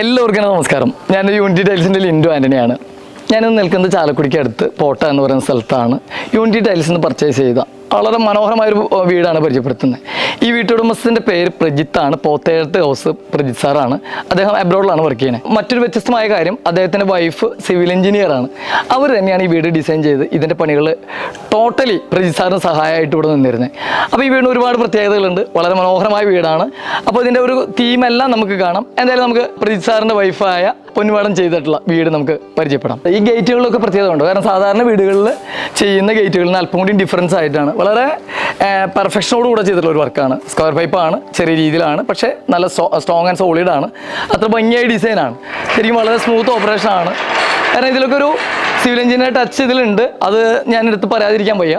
എല്ലാവർക്കും നമസ്കാരം. ഞാൻ യൂണിറ്റി ടൈൽസിന്റെ ലിൻഡു ആന്റണിയാണ് ഞാനിന്ന് നിൽക്കുന്നത് ചാലക്കുടിക്ക് അടുത്ത് പോട്ട എന്ന് പറയുന്ന സ്ഥലത്താണ്. യൂണിറ്റി ടൈൽസ് നിന്ന് പർച്ചേസ് ചെയ്ത വളരെ മനോഹരമായൊരു വീടാണ് പരിചയപ്പെടുത്തുന്നത്. ഈ വീട്ടുടമസ്ഥന്റെ പേര് പ്രജിത്താണ്. പോത്തേഴത്ത് ഹൗസ് പ്രജിത് സാറാണ്. അദ്ദേഹം അബ്രോഡിലാണ് വർക്ക് ചെയ്യുന്നത്. മറ്റൊരു വ്യത്യസ്തമായ കാര്യം അദ്ദേഹത്തിന്റെ വൈഫ് സിവിൽ എഞ്ചിനീയറാണ് അവർ തന്നെയാണ് ഈ വീട് ഡിസൈൻ ചെയ്ത് ഇതിന്റെ പണികൾ ടോട്ടലി പ്രജിത് സാറിന് സഹായമായിട്ട് ഇവിടെ നിന്നിരുന്നത്. അപ്പോൾ ഈ വീടിന് ഒരുപാട് പ്രത്യേകതകളുണ്ട്. വളരെ മനോഹരമായ വീടാണ്. അപ്പോൾ ഇതിന്റെ ഒരു തീമെല്ലാം നമുക്ക് കാണാം. എന്തായാലും നമുക്ക് പ്രജിത് സാറിന്റെ വൈഫായ പൊന്നുപാടം ചെയ്തിട്ടുള്ള വീട് നമുക്ക് പരിചയപ്പെടാം. ഈ ഗേറ്റുകളിലൊക്കെ പ്രത്യേകത ഉണ്ട് കാരണം സാധാരണ വീടുകളിൽ ചെയ്യുന്ന ഗേറ്റുകളിൽ നിന്ന് അല്പം കൂടി ഡിഫറൻസ് ആയിട്ടാണ് വളരെ പെർഫെക്ഷനോട് കൂടെ ചെയ്തിട്ടുള്ള ഒരു വർക്കാണ് സ്ക്വയർ പൈപ്പാണ് ചെറിയ രീതിയിലാണ് പക്ഷേ നല്ല സ്ട്രോങ് ആൻഡ് സോളിഡാണ് അത്ര ഭംഗിയായ ഡിസൈനാണ് ശരിക്കും വളരെ സ്മൂത്ത് ഓപ്പറേഷനാണ് കാരണം ഇതിലൊക്കെ ഒരു സിവിൽ എഞ്ചിനീയർ ടച്ച് ഇതിലുണ്ട്. അത് ഞാൻ എടുത്ത് പറയാതിരിക്കാൻ വയ്യ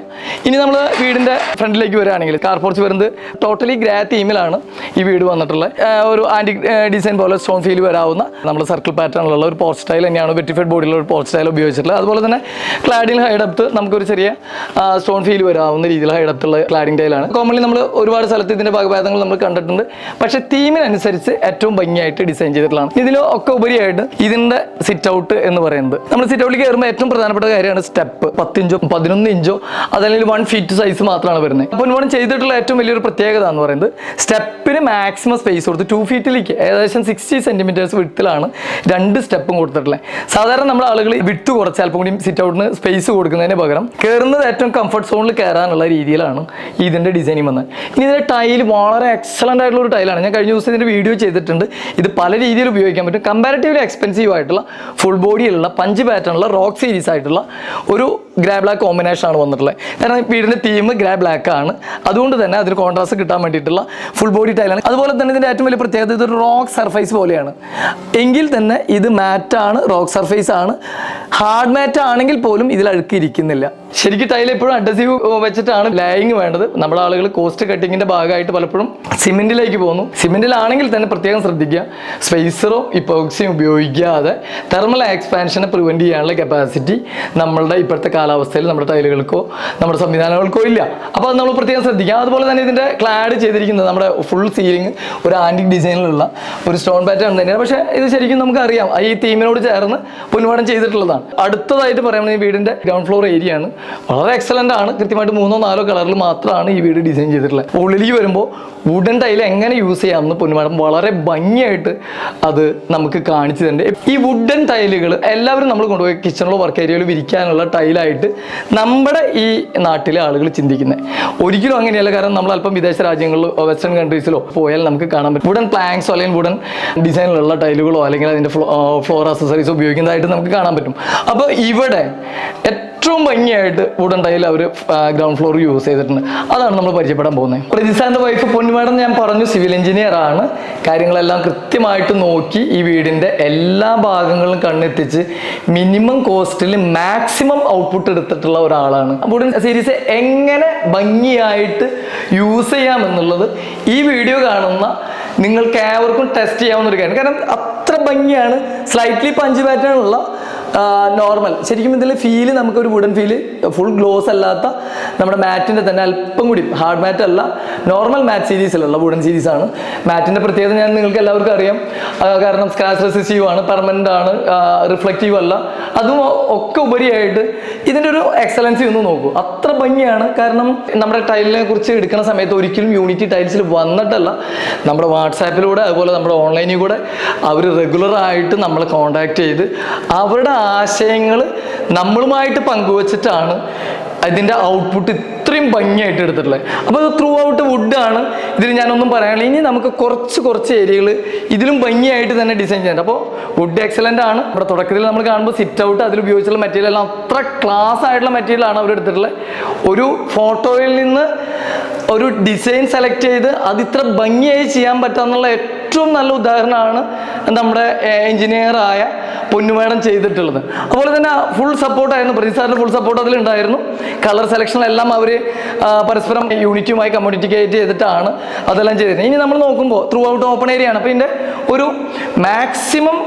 ഇനി നമ്മൾ വീടിന്റെ ഫ്രണ്ടിലേക്ക് വരികയാണെങ്കിൽ കാർ പോർച്ച് വരുന്നത് ടോട്ടലി ഗ്രേ തീമിലാണ് ഈ വീട് വന്നിട്ടുള്ളത്. ഒരു ആന്റി ഡിസൈൻ പോലെ സ്റ്റോൺ ഫീൽ വരാവുന്ന നമ്മൾ സർക്കിൾ പാറ്റേണിലുള്ള ഒരു പോർച്ച് സ്റ്റൈൽ തന്നെയാണ് വെറ്റിഫൈഡ് ബോഡിയിലുള്ള ഒരു പോർച്ച് സ്റ്റൈൽ ഉപയോഗിച്ചിട്ടുള്ളത്. അതുപോലെ തന്നെ ക്ലാഡിൽ ഹൈഡപ്ത്ത് നമുക്കൊരു ചെറിയ സ്റ്റോൺ ഫീൽ വരാവുന്ന രീതിയിൽ ഹൈഡപ്ത്തുള്ള ക്ലാഡിങ് ടൈലാണ് കോമൺലി നമ്മൾ ഒരുപാട് സ്ഥലത്ത് ഇതിന്റെ ഭാഗഭേദങ്ങൾ നമ്മൾ കണ്ടിട്ടുണ്ട്. പക്ഷേ തീമിനനുസരിച്ച് ഏറ്റവും ഭംഗിയായിട്ട് ഡിസൈൻ ചെയ്തിട്ടുള്ളതാണ്. ഇതിലൊക്കെ ഉപരിയായിട്ട് ഇതിന്റെ സിറ്റ് ഔട്ട് എന്ന് പറയുന്നത്. നമ്മൾ സിറ്റ് ഔട്ടിൽ കയറുമ്പോൾ ഏറ്റവും പ്രധാനപ്പെട്ട കാര്യമാണ് സ്റ്റെപ്പ്. പത്തിഞ്ചോ പതിനൊന്ന് ഇഞ്ചോ അതല്ലെങ്കിൽ വൺ ഫീറ്റ് സൈസ് മാത്രമാണ് വരുന്നത്. അപ്പോൾ ഒരുപാട് ചെയ്തിട്ടുള്ള ഏറ്റവും വലിയൊരു പ്രത്യേകത എന്ന് പറയുന്നത് സ്റ്റെപ്പിന് മാക്സിമം സ്പേസ് കൊടുത്ത് ടു ഫീറ്റിലേക്ക് ഏകദേശം സിക്സ്റ്റി സെന്റിമീറ്റേഴ്സ് വിട്ടിലാണ് രണ്ട് സ്റ്റെപ്പും കൊടുത്തിട്ടുള്ളത്. സാധാരണ നമ്മൾ ആളുകൾ വിട്ട് കുറച്ച് അല്പം കൂടി സിറ്റ് ഔട്ടിന് സ്പേസ് കൊടുക്കുന്നതിന് പകരം കയറുന്നത് ഏറ്റവും കംഫർട്ട് സോണിൽ കയറാനുള്ള രീതിയിലാണ് ഇതിന്റെ ഡിസൈനിങ് വന്നത്. ഇനി ഇതിന്റെ ടൈൽ വളരെ എക്സലന്റ് ആയിട്ടുള്ള ഒരു ടൈലാണ് ഞാൻ കഴിഞ്ഞ ദിവസം ഇതിന്റെ വീഡിയോ ചെയ്തിട്ടുണ്ട്. ഇത് പല രീതിയിൽ ഉപയോഗിക്കാൻ പറ്റും. കമ്പാരിറ്റീവ്ലി എക്സ്പെൻസീവ് ആയിട്ടുള്ള ഫുൾ ബോഡിയിലുള്ള പഞ്ച് പാറ്റേണുള്ള റോക്ക് സീരീസ് ആയിട്ടുള്ള ഒരു ഗ്രേ ബ്ലാക്ക് കോമ്പിനേഷൻ ആണ് വന്നിട്ടുള്ളത്. കാരണം വീടിന്റെ തീം ഗ്രേ ബ്ലാക്ക് ആണ്. അതുകൊണ്ട് തന്നെ അതിന് കോൺട്രാസ്റ്റ് കിട്ടാൻ വേണ്ടിയിട്ടുള്ള ഫുൾ ബോഡി ടൈലാണ് അതുപോലെ തന്നെ ഇതിന്റെ ഏറ്റവും വലിയ പ്രത്യേകത ഇതൊരു റോക്ക് സർഫേസ് പോലെയാണ്. എങ്കിൽ തന്നെ ഇത് മാറ്റാണ് റോക്ക് സർഫേസ് ആണ്. ഹാർഡ് മാറ്റ് ആണെങ്കിൽ പോലും ഇതിൽ അഴുക്കിയിരിക്കുന്നില്ല ശരിക്കും ടൈൽ എപ്പോഴും അഡ്രസീവ് വെച്ചിട്ടാണ് ലൈങ് വേണ്ടത്. നമ്മുടെ ആളുകൾ കോസ്റ്റ് കട്ടിങ്ങിന്റെ ഭാഗമായിട്ട് പലപ്പോഴും സിമെന്റിലേക്ക് പോകുന്നു. സിമെന്റിലാണെങ്കിൽ തന്നെ പ്രത്യേകം ശ്രദ്ധിക്കുക. സ്പേസറോ ഇപ്പോക്സിയും ഉപയോഗിക്കാതെ തെർമൽ എക്സ്പാൻഷനെ പ്രിവെന്റ് ചെയ്യാനുള്ള കപ്പാസിറ്റി നമ്മളുടെ ഇപ്പോഴത്തെ കാലാവസ്ഥയിൽ നമ്മുടെ ടൈലുകൾക്കോ നമ്മുടെ സംവിധാനങ്ങൾക്കോ ഇല്ല. അപ്പോൾ അത് നമ്മൾ പ്രത്യേകം ശ്രദ്ധിക്കുക. അതുപോലെ തന്നെ ഇതിന്റെ ക്ലാഡ് ചെയ്തിരിക്കുന്നത് നമ്മുടെ ഫുൾ സീലിംഗ് ഒരു ആന്റിക് ഡിസൈനിലുള്ള ഒരു സ്റ്റോൺ പാറ്റേൺ തന്നെയാണ്. പക്ഷേ ഇത് ശരിക്കും നമുക്ക് അറിയാം ഈ തീമിനോട് ചേർന്ന് പുൽവാടം ചെയ്തിട്ടുള്ളതാണ്. അടുത്തതായിട്ട് പറയുന്നത് ഈ വീടിന്റെ ഗ്രൗണ്ട് ഫ്ലോർ ഏരിയ ആണ്. വളരെ എക്സലന്റ് ആണ്. കൃത്യമായിട്ട് മൂന്നോ നാലോ കളറിൽ മാത്രമാണ് ഈ വീട് ഡിസൈൻ ചെയ്തിട്ടുള്ളത്. ഉള്ളിലേക്ക് വരുമ്പോൾ വുഡൻ ടൈൽ എങ്ങനെ യൂസ് ചെയ്യാമെന്ന് പൊന്നുമാടം വളരെ ഭംഗിയായിട്ട് അത് നമുക്ക് കാണിച്ചു തരുന്നുണ്ട് ഈ വുഡൻ ടൈലുകൾ എല്ലാവരും നമ്മൾ കൊണ്ടുപോയി കിച്ചണിലോ വർക്ക് ഏരിയയിലോ വിരിക്കാനുള്ള ടൈലായിട്ട് നമ്മുടെ ഈ നാട്ടിലെ ആളുകൾ ചിന്തിക്കുന്നത് ഒരിക്കലും അങ്ങനെയല്ല. കാരണം നമ്മൾ അല്പം വിദേശ രാജ്യങ്ങളിലോ വെസ്റ്റേൺ കൺട്രീസിലോ പോയാൽ നമുക്ക് കാണാൻ പറ്റും. വുഡൻ പ്ലാങ്ക്സോ അല്ലെങ്കിൽ വുഡൻ ഡിസൈനിലുള്ള ടൈലുകളോ അല്ലെങ്കിൽ അതിന്റെ ഫ്ലോർ അക്സസറീസ് ഉപയോഗിക്കുന്നതായിട്ട് നമുക്ക് കാണാൻ പറ്റും. അപ്പോൾ ഇവിടെ ഏറ്റവും ഭംഗിയായിട്ട് വുഡൻ ടൈൽ അവർ ഗ്രൗണ്ട് ഫ്ലോർ യൂസ് ചെയ്തിട്ടുണ്ട്. അതാണ് നമ്മൾ പരിചയപ്പെടാൻ പോകുന്നത്. പ്രതിസാന്റെ വൈഫ് പൊന്നുമാടം ഞാൻ പറഞ്ഞു സിവിൽ എഞ്ചിനീയർ ആണ്. കാര്യങ്ങളെല്ലാം കൃത്യമായിട്ട് നോക്കി ഈ വീടിന്റെ എല്ലാ ഭാഗങ്ങളും കണ്ണെത്തിച്ച് മിനിമം കോസ്റ്റിൽ മാക്സിമം ഔട്ട്പുട്ട് എടുത്തിട്ടുള്ള ഒരാളാണ്. വുഡൻ സീരീസ് എങ്ങനെ ഭംഗിയായിട്ട് യൂസ് ചെയ്യാമെന്നുള്ളത് ഈ വീഡിയോ കാണുന്ന നിങ്ങൾക്ക് ഏവർക്കും ടെസ്റ്റ് ചെയ്യാവുന്ന ഒരു കാര്യം. കാരണം അത്ര ഭംഗിയാണ്. സ്ലൈറ്റ്ലി പഞ്ച് പാറ്റേൺ ഉള്ള നോർമൽ ശരിക്കും ഇതിൽ ഫീൽ നമുക്കൊരു വുഡൻ ഫീൽ ഫുൾ ഗ്ലോസ് അല്ലാത്ത നമ്മുടെ മാറ്റിന്റെ തന്നെ അല്പം കൂടി ഹാർഡ് മാറ്റ് അല്ല നോർമൽ മാറ്റ് സീരീസിലുള്ള വുഡൻ സീരീസ് ആണ്. മാറ്റിന്റെ പ്രത്യേകത ഞാൻ നിങ്ങൾക്ക് എല്ലാവർക്കും അറിയാം. കാരണം സ്ക്രാച്ച് റെസിസ്റ്റീവ് ആണ് പെർമനന്റ് ആണ് റിഫ്ലക്റ്റീവ് അല്ല. അതും ഒക്കെ ഉപരിയായിട്ട് ഇതിന്റെ ഒരു എക്സലൻസി ഒന്ന് നോക്കൂ. അത്ര ഭംഗിയാണ്. കാരണം നമ്മുടെ ടൈലിനെ കുറിച്ച് എടുക്കുന്ന സമയത്ത് ഒരിക്കലും യൂണിറ്റി ടൈൽസിൽ വന്നിട്ടല്ല. നമ്മുടെ വാട്സാപ്പിലൂടെ അതുപോലെ നമ്മുടെ ഓൺലൈനിൽ കൂടെ അവർ റെഗുലറായിട്ട് നമ്മളെ കോണ്ടാക്ട് ചെയ്ത് അവരുടെ ആശയങ്ങൾ നമ്മളുമായിട്ട് പങ്കുവച്ചിട്ടാണ് അതിന്റെ ഔട്ട്പുട്ട് ഇത്രയും ഭംഗിയായിട്ട് എടുത്തിട്ടുള്ളത്. അപ്പോൾ അത് ത്രൂ ഔട്ട് വുഡാണ് ഇതിൽ ഞാനൊന്നും പറയാനില്ല. ഇനി നമുക്ക് കുറച്ച് കുറച്ച് ഏരിയകൾ ഇതിലും ഭംഗിയായിട്ട് തന്നെ ഡിസൈൻ ചെയ്യാൻ അപ്പോൾ വുഡ് എക്സലന്റ് ആണ്. ഇവിടെ തുടക്കത്തിൽ നമ്മൾ കാണുമ്പോൾ സിറ്റ് ഔട്ട് അതിൽ ഉപയോഗിച്ചുള്ള മെറ്റീരിയൽ എല്ലാം അത്ര ക്ലാസ് ആയിട്ടുള്ള മെറ്റീരിയലാണ് അവർ എടുത്തിട്ടുള്ളത്. ഒരു ഫോട്ടോയിൽ നിന്ന് ഒരു ഡിസൈൻ സെലക്ട് ചെയ്ത് അത് ഇത്ര ഭംഗിയായി ചെയ്യാൻ പറ്റാന്നുള്ള ഏറ്റവും നല്ല ഉദാഹരണമാണ് നമ്മുടെ എഞ്ചിനീയറായ പൊന്നുമേടം ചെയ്തിട്ടുള്ളത്. അതുപോലെ തന്നെ ഫുൾ സപ്പോർട്ടായിരുന്നു പ്രതി സാറിന്റെ ഫുൾ സപ്പോർട്ട് അതിലുണ്ടായിരുന്നു കളർ സെലക്ഷനെല്ലാം അവർ പരസ്പരം യൂണിറ്റുമായി കമ്മ്യൂണിറ്റിക്കേറ്റ് ചെയ്തിട്ടാണ് അതെല്ലാം ചെയ്തിരുന്നത്. ഇനി നമ്മൾ നോക്കുമ്പോൾ ത്രൂ ഔട്ട് ഓപ്പൺ ഏരിയ ആണ്. അപ്പോൾ ഇതിന്റെ ഒരു മാക്സിമം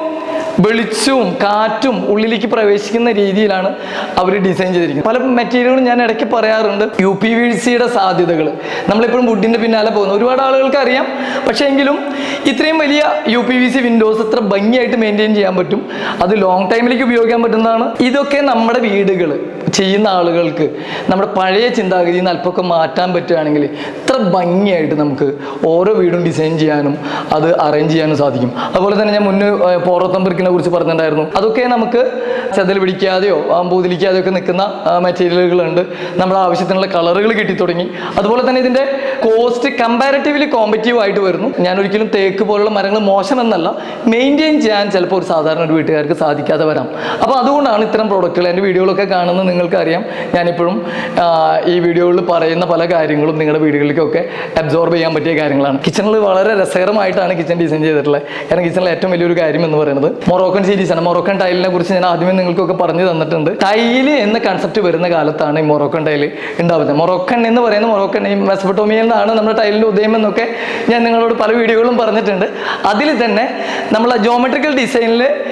വെളിച്ചവും കാറ്റും ഉള്ളിലേക്ക് പ്രവേശിക്കുന്ന രീതിയിലാണ് അവർ ഡിസൈൻ ചെയ്തിരിക്കുന്നത്. പല മെറ്റീരിയലുകളും ഞാൻ ഇടയ്ക്ക് പറയാറുണ്ട്. യു പി വി സിയുടെ സാധ്യതകൾ നമ്മളിപ്പോഴും വുഡിന്റെ പിന്നാലെ പോകുന്നു. ഒരുപാട് ആളുകൾക്ക് അറിയാം. പക്ഷേ എങ്കിലും ഇത്രയും വലിയ U P V C windows എത്ര ഭംഗിയായിട്ട് മെയിന്റെയിൻ ചെയ്യാൻ പറ്റും. അത് ലോങ് ടൈമിലേക്ക് ഉപയോഗിക്കാൻ പറ്റുന്നതാണ്. ഇതൊക്കെ നമ്മുടെ വീടുകൾ ചെയ്യുന്ന ആളുകൾക്ക് നമ്മുടെ പഴയ ചിന്താഗതിയിൽ നിന്ന് അല്പമൊക്കെ മാറ്റാൻ പറ്റുകയാണെങ്കിൽ ഇത്ര ഭംഗിയായിട്ട് നമുക്ക് ഓരോ വീടും ഡിസൈൻ ചെയ്യാനും അത് അറേഞ്ച് ചെയ്യാനും സാധിക്കും. അതുപോലെ തന്നെ ഞാൻ മുന്നേ പോറത്തമ്പരിക്കിനെ കുറിച്ച് പറഞ്ഞിട്ടുണ്ടായിരുന്നു. അതൊക്കെ നമുക്ക് ചതൽ പിടിക്കാതെയോ പൂതിലിക്കാതെയോ ഒക്കെ നിൽക്കുന്ന മെറ്റീരിയലുകളുണ്ട് നമ്മുടെ ആവശ്യത്തിനുള്ള കളറുകൾ കിട്ടി തുടങ്ങി അതുപോലെ തന്നെ ഇതിന്റെ കോസ്റ്റ് കമ്പാരിറ്റീവ്ലി കോമ്പറ്റീവ് ആയിട്ട് വരുന്നു. ഞാൻ ഒരിക്കലും തേക്ക് പോലുള്ള മരങ്ങൾ മോശമെന്നല്ല മെയിന്റെയിൻ ചെയ്യാൻ ചിലപ്പോൾ ഒരു സാധാരണ ഒരു വീട്ടുകാർക്ക് സാധിക്കാതെ വരാം. അപ്പോൾ അതുകൊണ്ടാണ് ഇത്തരം പ്രോഡക്റ്റുകൾ എന്റെ വീഡിയോകളൊക്കെ കാണുന്നത് നിങ്ങൾക്കറിയാം. ഞാനിപ്പോഴും ഈ വീഡിയോകളിൽ പറയുന്ന പല കാര്യങ്ങളും നിങ്ങളുടെ വീടുകളിലേക്കൊക്കെ അബ്സോർബ് ചെയ്യാൻ പറ്റിയ കാര്യങ്ങളാണ്. കിച്ചണിൽ വളരെ രസകരമായിട്ടാണ് കിച്ചൺ ഡിസൈൻ ചെയ്തിട്ടുള്ളത്. കാരണം കിച്ചണിലെ ഏറ്റവും വലിയൊരു കാര്യം എന്ന് പറയുന്നത് മൊറോക്കൻ സീരീസാണ് മൊറോക്കൻ ടൈലിനെ കുറിച്ച് ഞാൻ ആദ്യമേ നിങ്ങൾക്കൊക്കെ പറഞ്ഞു തന്നിട്ടുണ്ട്. ടൈൽ എന്ന കൺസെപ്റ്റ് വരുന്ന കാലത്താണ് ഈ മൊറോക്കൻ ടൈൽ ഉണ്ടാവുന്നത്. മൊറോക്കൻ എന്ന് പറയുന്ന മൊറോക്കൻ ഈ മെസ്ബട്ടോമിയയിൽ നിന്നാണ് നമ്മുടെ ടൈലിന്റെ ഉദയം എന്നൊക്കെ ഞാൻ നിങ്ങളോട് പല വീഡിയോകളും പറഞ്ഞിട്ടുണ്ട്. അതിൽ തന്നെ നമ്മൾ ജോമെട്രിക്കൽ ഡിസൈനിൽ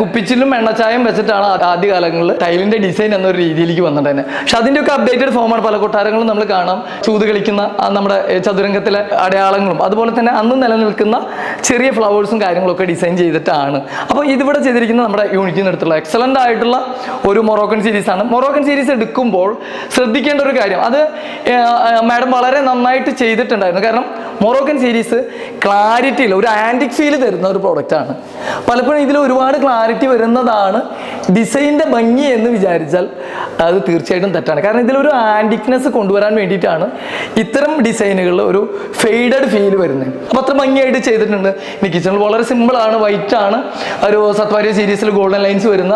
കുപ്പിച്ചിലും എണ്ണച്ചായം വെച്ചിട്ടാണ് ആ- ആദ്യ കാലങ്ങളിൽ ടൈലിന്റെ ഡിസൈൻ എന്നൊരു രീതിയിലേക്ക് വന്നിട്ടുതന്നെ പക്ഷെ അതിന്റെയൊക്കെ അപ്ഡേറ്റഡ് ഫോമാണ് പല കൊട്ടാരങ്ങളും നമ്മൾ കാണാം. ചൂത് കളിക്കുന്ന നമ്മുടെ ചതുരംഗത്തിലെ അടയാളങ്ങളും. അതുപോലെ തന്നെ അന്ന് നിലനിൽക്കുന്ന ചെറിയ ഫ്ലവേഴ്സും കാര്യങ്ങളൊക്കെ ഡിസൈൻ ചെയ്തിട്ടാണ്. അപ്പോൾ ഇതിവിടെ ചെയ്തിരിക്കുന്ന നമ്മുടെ യൂണിറ്റിൽ നിന്നെടുത്തുള്ള എക്സലന്റ് ആയിട്ടുള്ള ഒരു മൊറോക്കൻ സീരീസാണ് മൊറോക്കൻ സീരീസ് എടുക്കുമ്പോൾ ശ്രദ്ധിക്കേണ്ട ഒരു കാര്യം. അത് മാഡം വളരെ നന്നായിട്ട് ചെയ്തിട്ടുണ്ടായിരുന്നു. കാരണം മൊറോക്കൻ സീരീസ് ക്ലാരിറ്റിയിൽ ഒരു ആന്റിക് ഫീൽ തരുന്ന ഒരു പ്രോഡക്റ്റാണ് പലപ്പോഴും ഇതിൽ ഒരുപാട് ക്ലാരിറ്റി വരുന്നതാണ് ഡിസൈന്റെ ഭംഗി എന്ന് വിചാരിച്ചാൽ അത് തീർച്ചയായിട്ടും തെറ്റാണ്. കാരണം ഇതിലൊരു ആന്റിക്നെസ് കൊണ്ടുവരാൻ വേണ്ടിയിട്ടാണ് ഇത്തരം ഡിസൈനുകളിൽ ഒരു ഫെയ്ഡഡ് ഫീൽ വരുന്നത്. അപ്പോൾ അത്ര ഭംഗിയായിട്ട് ചെയ്തിട്ടുണ്ട്. ഇനി കിച്ചണിൽ വളരെ സിമ്പിളാണ് വൈറ്റ് ആണ്. ഒരു സത്വാര്യ സീരീസിൽ ഗോൾഡൻ ലൈൻസ് വരുന്ന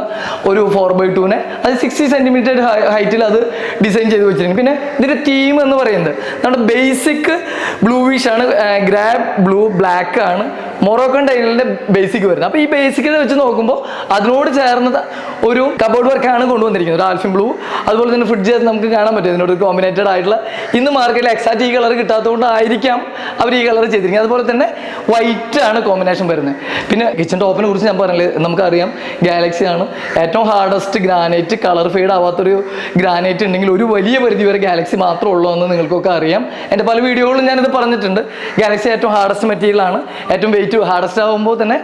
ഒരു ഫോർ ബൈ ടൂനെ അത് സിക്സ്റ്റി സെന്റിമീറ്റർ ഹൈറ്റിൽ അത് ഡിസൈൻ ചെയ്ത് വെച്ചിരിക്കുന്നു പിന്നെ ഇതിന്റെ തീം എന്ന് പറയുന്നത് നമ്മുടെ ബേസിക് ബ്ലൂവിഷ് ഗ്രാബ് ബ്ലൂ ബ്ലാക്ക് ആണ് മൊറോക്കൺ ടൈലിന്റെ ബേസിക് വരുന്നത്. അപ്പോൾ ഈ ബേസിക് വെച്ച് നോക്കുമ്പോൾ അതിനോട് ചേർന്ന ഒരു കബോർഡ് വർക്കാണ് കൊണ്ടുവന്നിരിക്കുന്നത്. ഒരു ആൽഫിൻ ബ്ലൂ അതുപോലെ തന്നെ ഫ്രിഡ്ജ് നമുക്ക് കാണാൻ പറ്റും. ഇതിനോട് കോമ്പിനേറ്റഡ് ആയിട്ടുള്ള ഇന്ന് മാർക്കറ്റിൽ എക്സാക്ട് ഈ കളർ കിട്ടാത്തതുകൊണ്ടായിരിക്കാം അവർ ഈ കളർ ചെയ്തിരിക്കുന്നത്. അതുപോലെ തന്നെ വൈറ്റ് ആണ് കോമ്പിനേഷൻ വരുന്നത്. പിന്നെ കിച്ചൺ ടോപ്പിനെ കുറിച്ച് ഞാൻ പറഞ്ഞില്ലേ നമുക്കറിയാം ഗാലക്സി ആണ്. ഏറ്റവും ഹാർഡസ്റ്റ് ഗ്രാനൈറ്റ് കളർ ഫെയ്ഡ് ആവാത്തൊരു ഗ്രാനൈറ്റ് ഉണ്ടെങ്കിൽ ഒരു വലിയ പരിധി വരെ ഗാലക്സി മാത്രമേ ഉള്ളൂ എന്ന് നിങ്ങൾക്കൊക്കെ അറിയാം. എന്റെ പല വീഡിയോകളിലും ഞാനിത് പറഞ്ഞിട്ടുണ്ട്. ഗാലക്സി ഏറ്റവും ഹാർഡസ്റ്റ് മെറ്റീരിയൽ ആണ്. ഏറ്റവും വെയിറ്റ് ഹാർഡസ്റ്റ് ആകുമ്പോൾ തന്നെ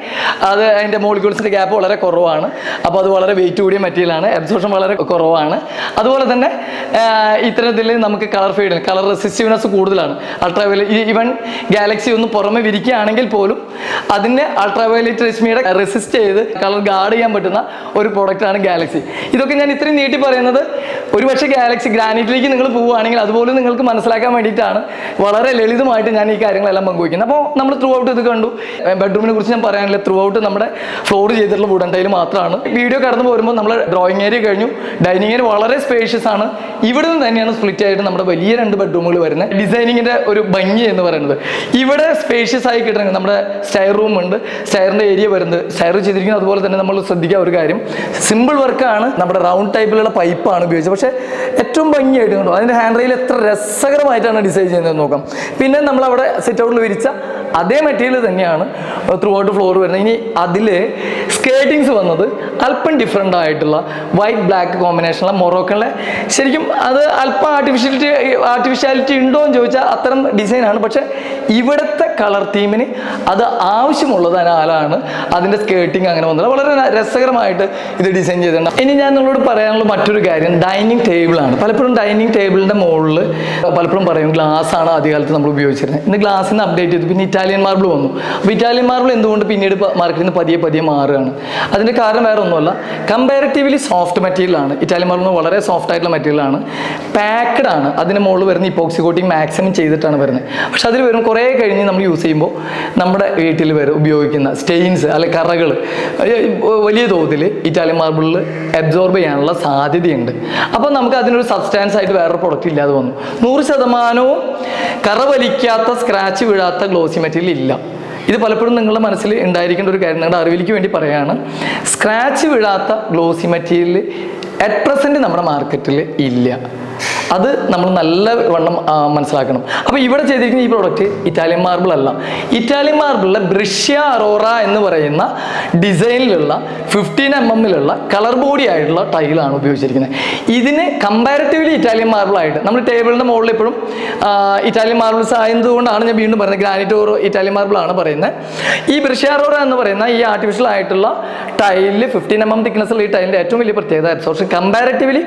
അത് അതിന്റെ മോളിക്യൂൾസിന്റെ ഗ്യാപ്പ് വളരെ കുറവാണ്. അപ്പോൾ അത് വളരെ വെയിറ്റ് കൂടിയ മെറ്റീരിയൽ ആണ്. അബ്സോർഷൻ വളരെ കുറവാണ്. അതുപോലെ തന്നെ ഇത്തരത്തിൽ നമുക്ക് കളർ ഫെയ്ഡ് കളർ റെസിസ്റ്റീവ്നെസ് കൂടുതലാണ്. അൾട്രാവയലറ്റ് ഈവൻ ഗാലക്സി ഒന്ന് പുറമെ വിരിക്കുകയാണെങ്കിൽ പോലും അതിനെ അൾട്രാവയലറ്റ് രശ്മിയുടെ റെസിസ്റ്റ് ചെയ്ത് കളർ ഗാർഡ് ചെയ്യാൻ പറ്റുന്ന ഒരു പ്രോഡക്റ്റാണ് ഗാലക്സി ഇതൊക്കെ ഞാൻ ഇത്രയും നീട്ടി പറയുന്നത് ഒരുപക്ഷെ ഗാലക്സി ഗ്രാനൈറ്റിലേക്ക് നിങ്ങൾ പോവുകയാണെങ്കിൽ അതുപോലും നിങ്ങൾക്ക് മനസ്സിലാക്കാൻ വേണ്ടിയിട്ടാണ്. വളരെ ലളിതമായിട്ട് ഈ കാര്യങ്ങളെല്ലാം പങ്കുവയ്ക്കുന്നത്. അപ്പോൾ നമ്മൾ ത്രൂ ഔട്ട് ഇത് കണ്ടു. ബെഡ്റൂമിനെ കുറിച്ച് ഞാൻ പറയാനില്ല. ത്രൂ ഔട്ട് നമ്മുടെ ഫ്ലോർ ചെയ്തിട്ടുള്ള വുഡൻ ടൈൽ മാത്രമാണ് വീഡിയോ കടന്നു പോരുമ്പോൾ നമ്മൾ ഡ്രോയിങ് ഏരിയ കഴിഞ്ഞു. ഡൈനിങ് ഏരിയ വളരെ സ്പേഷ്യസ് ആണ്. ഇവിടെ നിന്ന് തന്നെയാണ് സ്പ്ലിറ്റ് ആയിട്ട് നമ്മുടെ വലിയ രണ്ട് ബെഡ്റൂമുകൾ വരുന്നത്. ഡിസൈനിങ്ങിന്റെ ഒരു ഭംഗി എന്ന് പറയുന്നത്. ഇവിടെ സ്പേഷ്യസ് ആയി കിട്ടണമെങ്കിൽ നമ്മുടെ സ്റ്റയർ റൂം ഉണ്ട്. സ്റ്റയറിന്റെ ഏരിയ വരുന്നത്. സ്റ്റയർ ചെയ്തിരിക്കുന്നത് അതുപോലെ തന്നെ നമ്മൾ ശ്രദ്ധിക്കുക ഒരു കാര്യം. സിമ്പിൾ വർക്കാണ് നമ്മുടെ റൗണ്ട് ടൈപ്പിലുള്ള പൈപ്പാണ് ഉപയോഗിച്ചത്. പക്ഷേ ഏറ്റവും ഭംഗിയായിട്ട് കണ്ടു? അതിന്റെ ഹാൻഡ് റെയിൽ എത്ര രസകരമായിട്ടാണ് ഡിസൈൻ ചെയ്യുന്നത് നോക്കാം. പിന്നെ നമ്മൾ അവിടെ സെറ്റ് ഔട്ടിൽ വിരിച്ച അതേ മെറ്റീരിയൽ തന്നെയാണ് ത്രൂ ഔട്ട് ഫ്ലോർ വരുന്നത്. ഇനി അതിൽ സ്കേട്ടിങ്സ് വന്നത് അല്പം ഡിഫറെന്റ് ആയിട്ടുള്ള വൈറ്റ് ബ്ലാക്ക് കോമ്പിനേഷനുള്ള മൊറോക്കണിലെ ശരിക്കും അത് അല്പം ആർട്ടിഫിഷ്യലിറ്റി ആർട്ടിഫിഷ്യാലിറ്റി ഉണ്ടോ എന്ന് ചോദിച്ചാൽ അത്തരം ഡിസൈനാണ് പക്ഷേ ഇവിടുത്തെ കളർ തീമിന് അത് ആവശ്യമുള്ളതിനാലാണ് അതിന്റെ സ്കേട്ടിങ് അങ്ങനെ വന്നത്. വളരെ രസകരമായിട്ട് ഇത് ഡിസൈൻ ചെയ്തിട്ടുണ്ട്. ഇനി ഞാൻ നിങ്ങളോട് പറയാനുള്ള മറ്റൊരു കാര്യം ഡൈനിങ് ടേബിളാണ് പലപ്പോഴും ഡൈനിങ് ടേബിളിന്റെ മുകളിൽ പലപ്പോഴും പറയും ഗ്ലാസ് ആണ് ആദ്യകാലത്ത് നമ്മൾ ഉപയോഗിച്ചിരുന്നത്. ഇന്ന് ഗ്ലാസ്സിന് അപ്ഡേറ്റ് ചെയ്തു. പിന്നെ ഇറ്റാലിയൻ മാർബിൾ വന്നു. അപ്പോൾ ഇറ്റാലിയൻ മാർബിൾ എന്തുകൊണ്ട് പിന്നീട് മാർക്കറ്റിൽ നിന്ന് പതിയെ പതിയെ മാറുകയാണ്? അതിന്റെ കാരണം വേറെ ഒന്നുമല്ല. കമ്പാരിറ്റീവ്ലി സോഫ്റ്റ് മെറ്റീരിയൽ ആണ്. ഇറ്റാലിയൻ മാർബിൾ വളരെ സോഫ്റ്റ് ആയിട്ടുള്ള മെറ്റീരിയൽ ആണ്. പാക്ഡ് ആണ്. അതിന് മുകളിൽ വരുന്ന ഇപ്പോക്സി കോട്ടിങ് മാക്സിമം ചെയ്തിട്ടാണ് വരുന്നത്. പക്ഷെ അതിൽ വരും കുറേ കഴിഞ്ഞ് നമ്മൾ യൂസ് ചെയ്യുമ്പോൾ നമ്മുടെ വീട്ടിൽ വരെ ഉപയോഗിക്കുന്ന സ്റ്റെയിൻസ് അല്ലെ കറകൾ വലിയ തോതിൽ ഇറ്റാലിയൻ മാർബിളിൽ അബ്സോർബ് ചെയ്യാനുള്ള സാധ്യതയുണ്ട്. അപ്പോൾ നമുക്ക് അതിനൊരു സബ്സ്റ്റാൻസ് ആയിട്ട് വേറൊരു പ്രൊഡക്റ്റ് ഇല്ലാതെ വന്നു. നൂറ് ശതമാനവും കറ വലിക്കാത്ത സ്ക്രാച്ച് വീഴാത്ത ഗ്ലോസി മെറ്റീരിയൽ ഇല്ല. ഇത് പലപ്പോഴും നിങ്ങളുടെ മനസ്സിൽ ഉണ്ടായിരിക്കേണ്ട ഒരു കാര്യം നിങ്ങളുടെ അറിവിലേക്ക് വേണ്ടി പറയുകയാണ് സ്ക്രാച്ച് വീഴാത്ത ഗ്ലോസി മെറ്റീരിയൽ അറ്റ് പ്രസന്റ് നമ്മുടെ മാർക്കറ്റിൽ ഇല്ല. അത് നമ്മൾ നല്ല വണ്ണം മനസ്സിലാക്കണം. അപ്പോൾ ഇവിടെ ചെയ്തിരിക്കുന്ന ഈ പ്രോഡക്റ്റ് ഇറ്റാലിയൻ മാർബിൾ അല്ല. ഇറ്റാലിയൻ മാർബിളിലെ ബ്രിഷ്യ അറോറ എന്ന് പറയുന്ന ഡിസൈനിലുള്ള ഫിഫ്റ്റീൻ എം എമ്മിലുള്ള കളർ ബോഡി ആയിട്ടുള്ള ടൈലാണ് ഉപയോഗിച്ചിരിക്കുന്നത്. ഇതിന് കമ്പാരിറ്റീവ്ലി ഇറ്റാലിയൻ മാർബിൾ ആയിട്ട് നമ്മൾ ടേബിളിന്റെ മുകളിൽ എപ്പോഴും ഇറ്റാലിയൻ മാർബിൾസ് ആയതുകൊണ്ടാണ് ഞാൻ വീണ്ടും പറയുന്നത് ഗ്രാനൈറ്റ് ഓർ ഇറ്റാലിയൻ മാർബിൾ ആണ് പറയുന്നത്. ഈ ബ്രിഷ്യ അറോറ എന്ന് പറയുന്ന ഈ ആർട്ടിഫിഷ്യൽ ആയിട്ടുള്ള ടൈലിൽ ഫിഫ്റ്റീൻ എം എം തിക്നെസ്സുള്ള ഈ ടൈലിന്റെ ഏറ്റവും വലിയ പ്രത്യേകത അബ്സോർഷൻ കമ്പാരിറ്റീവ്ലി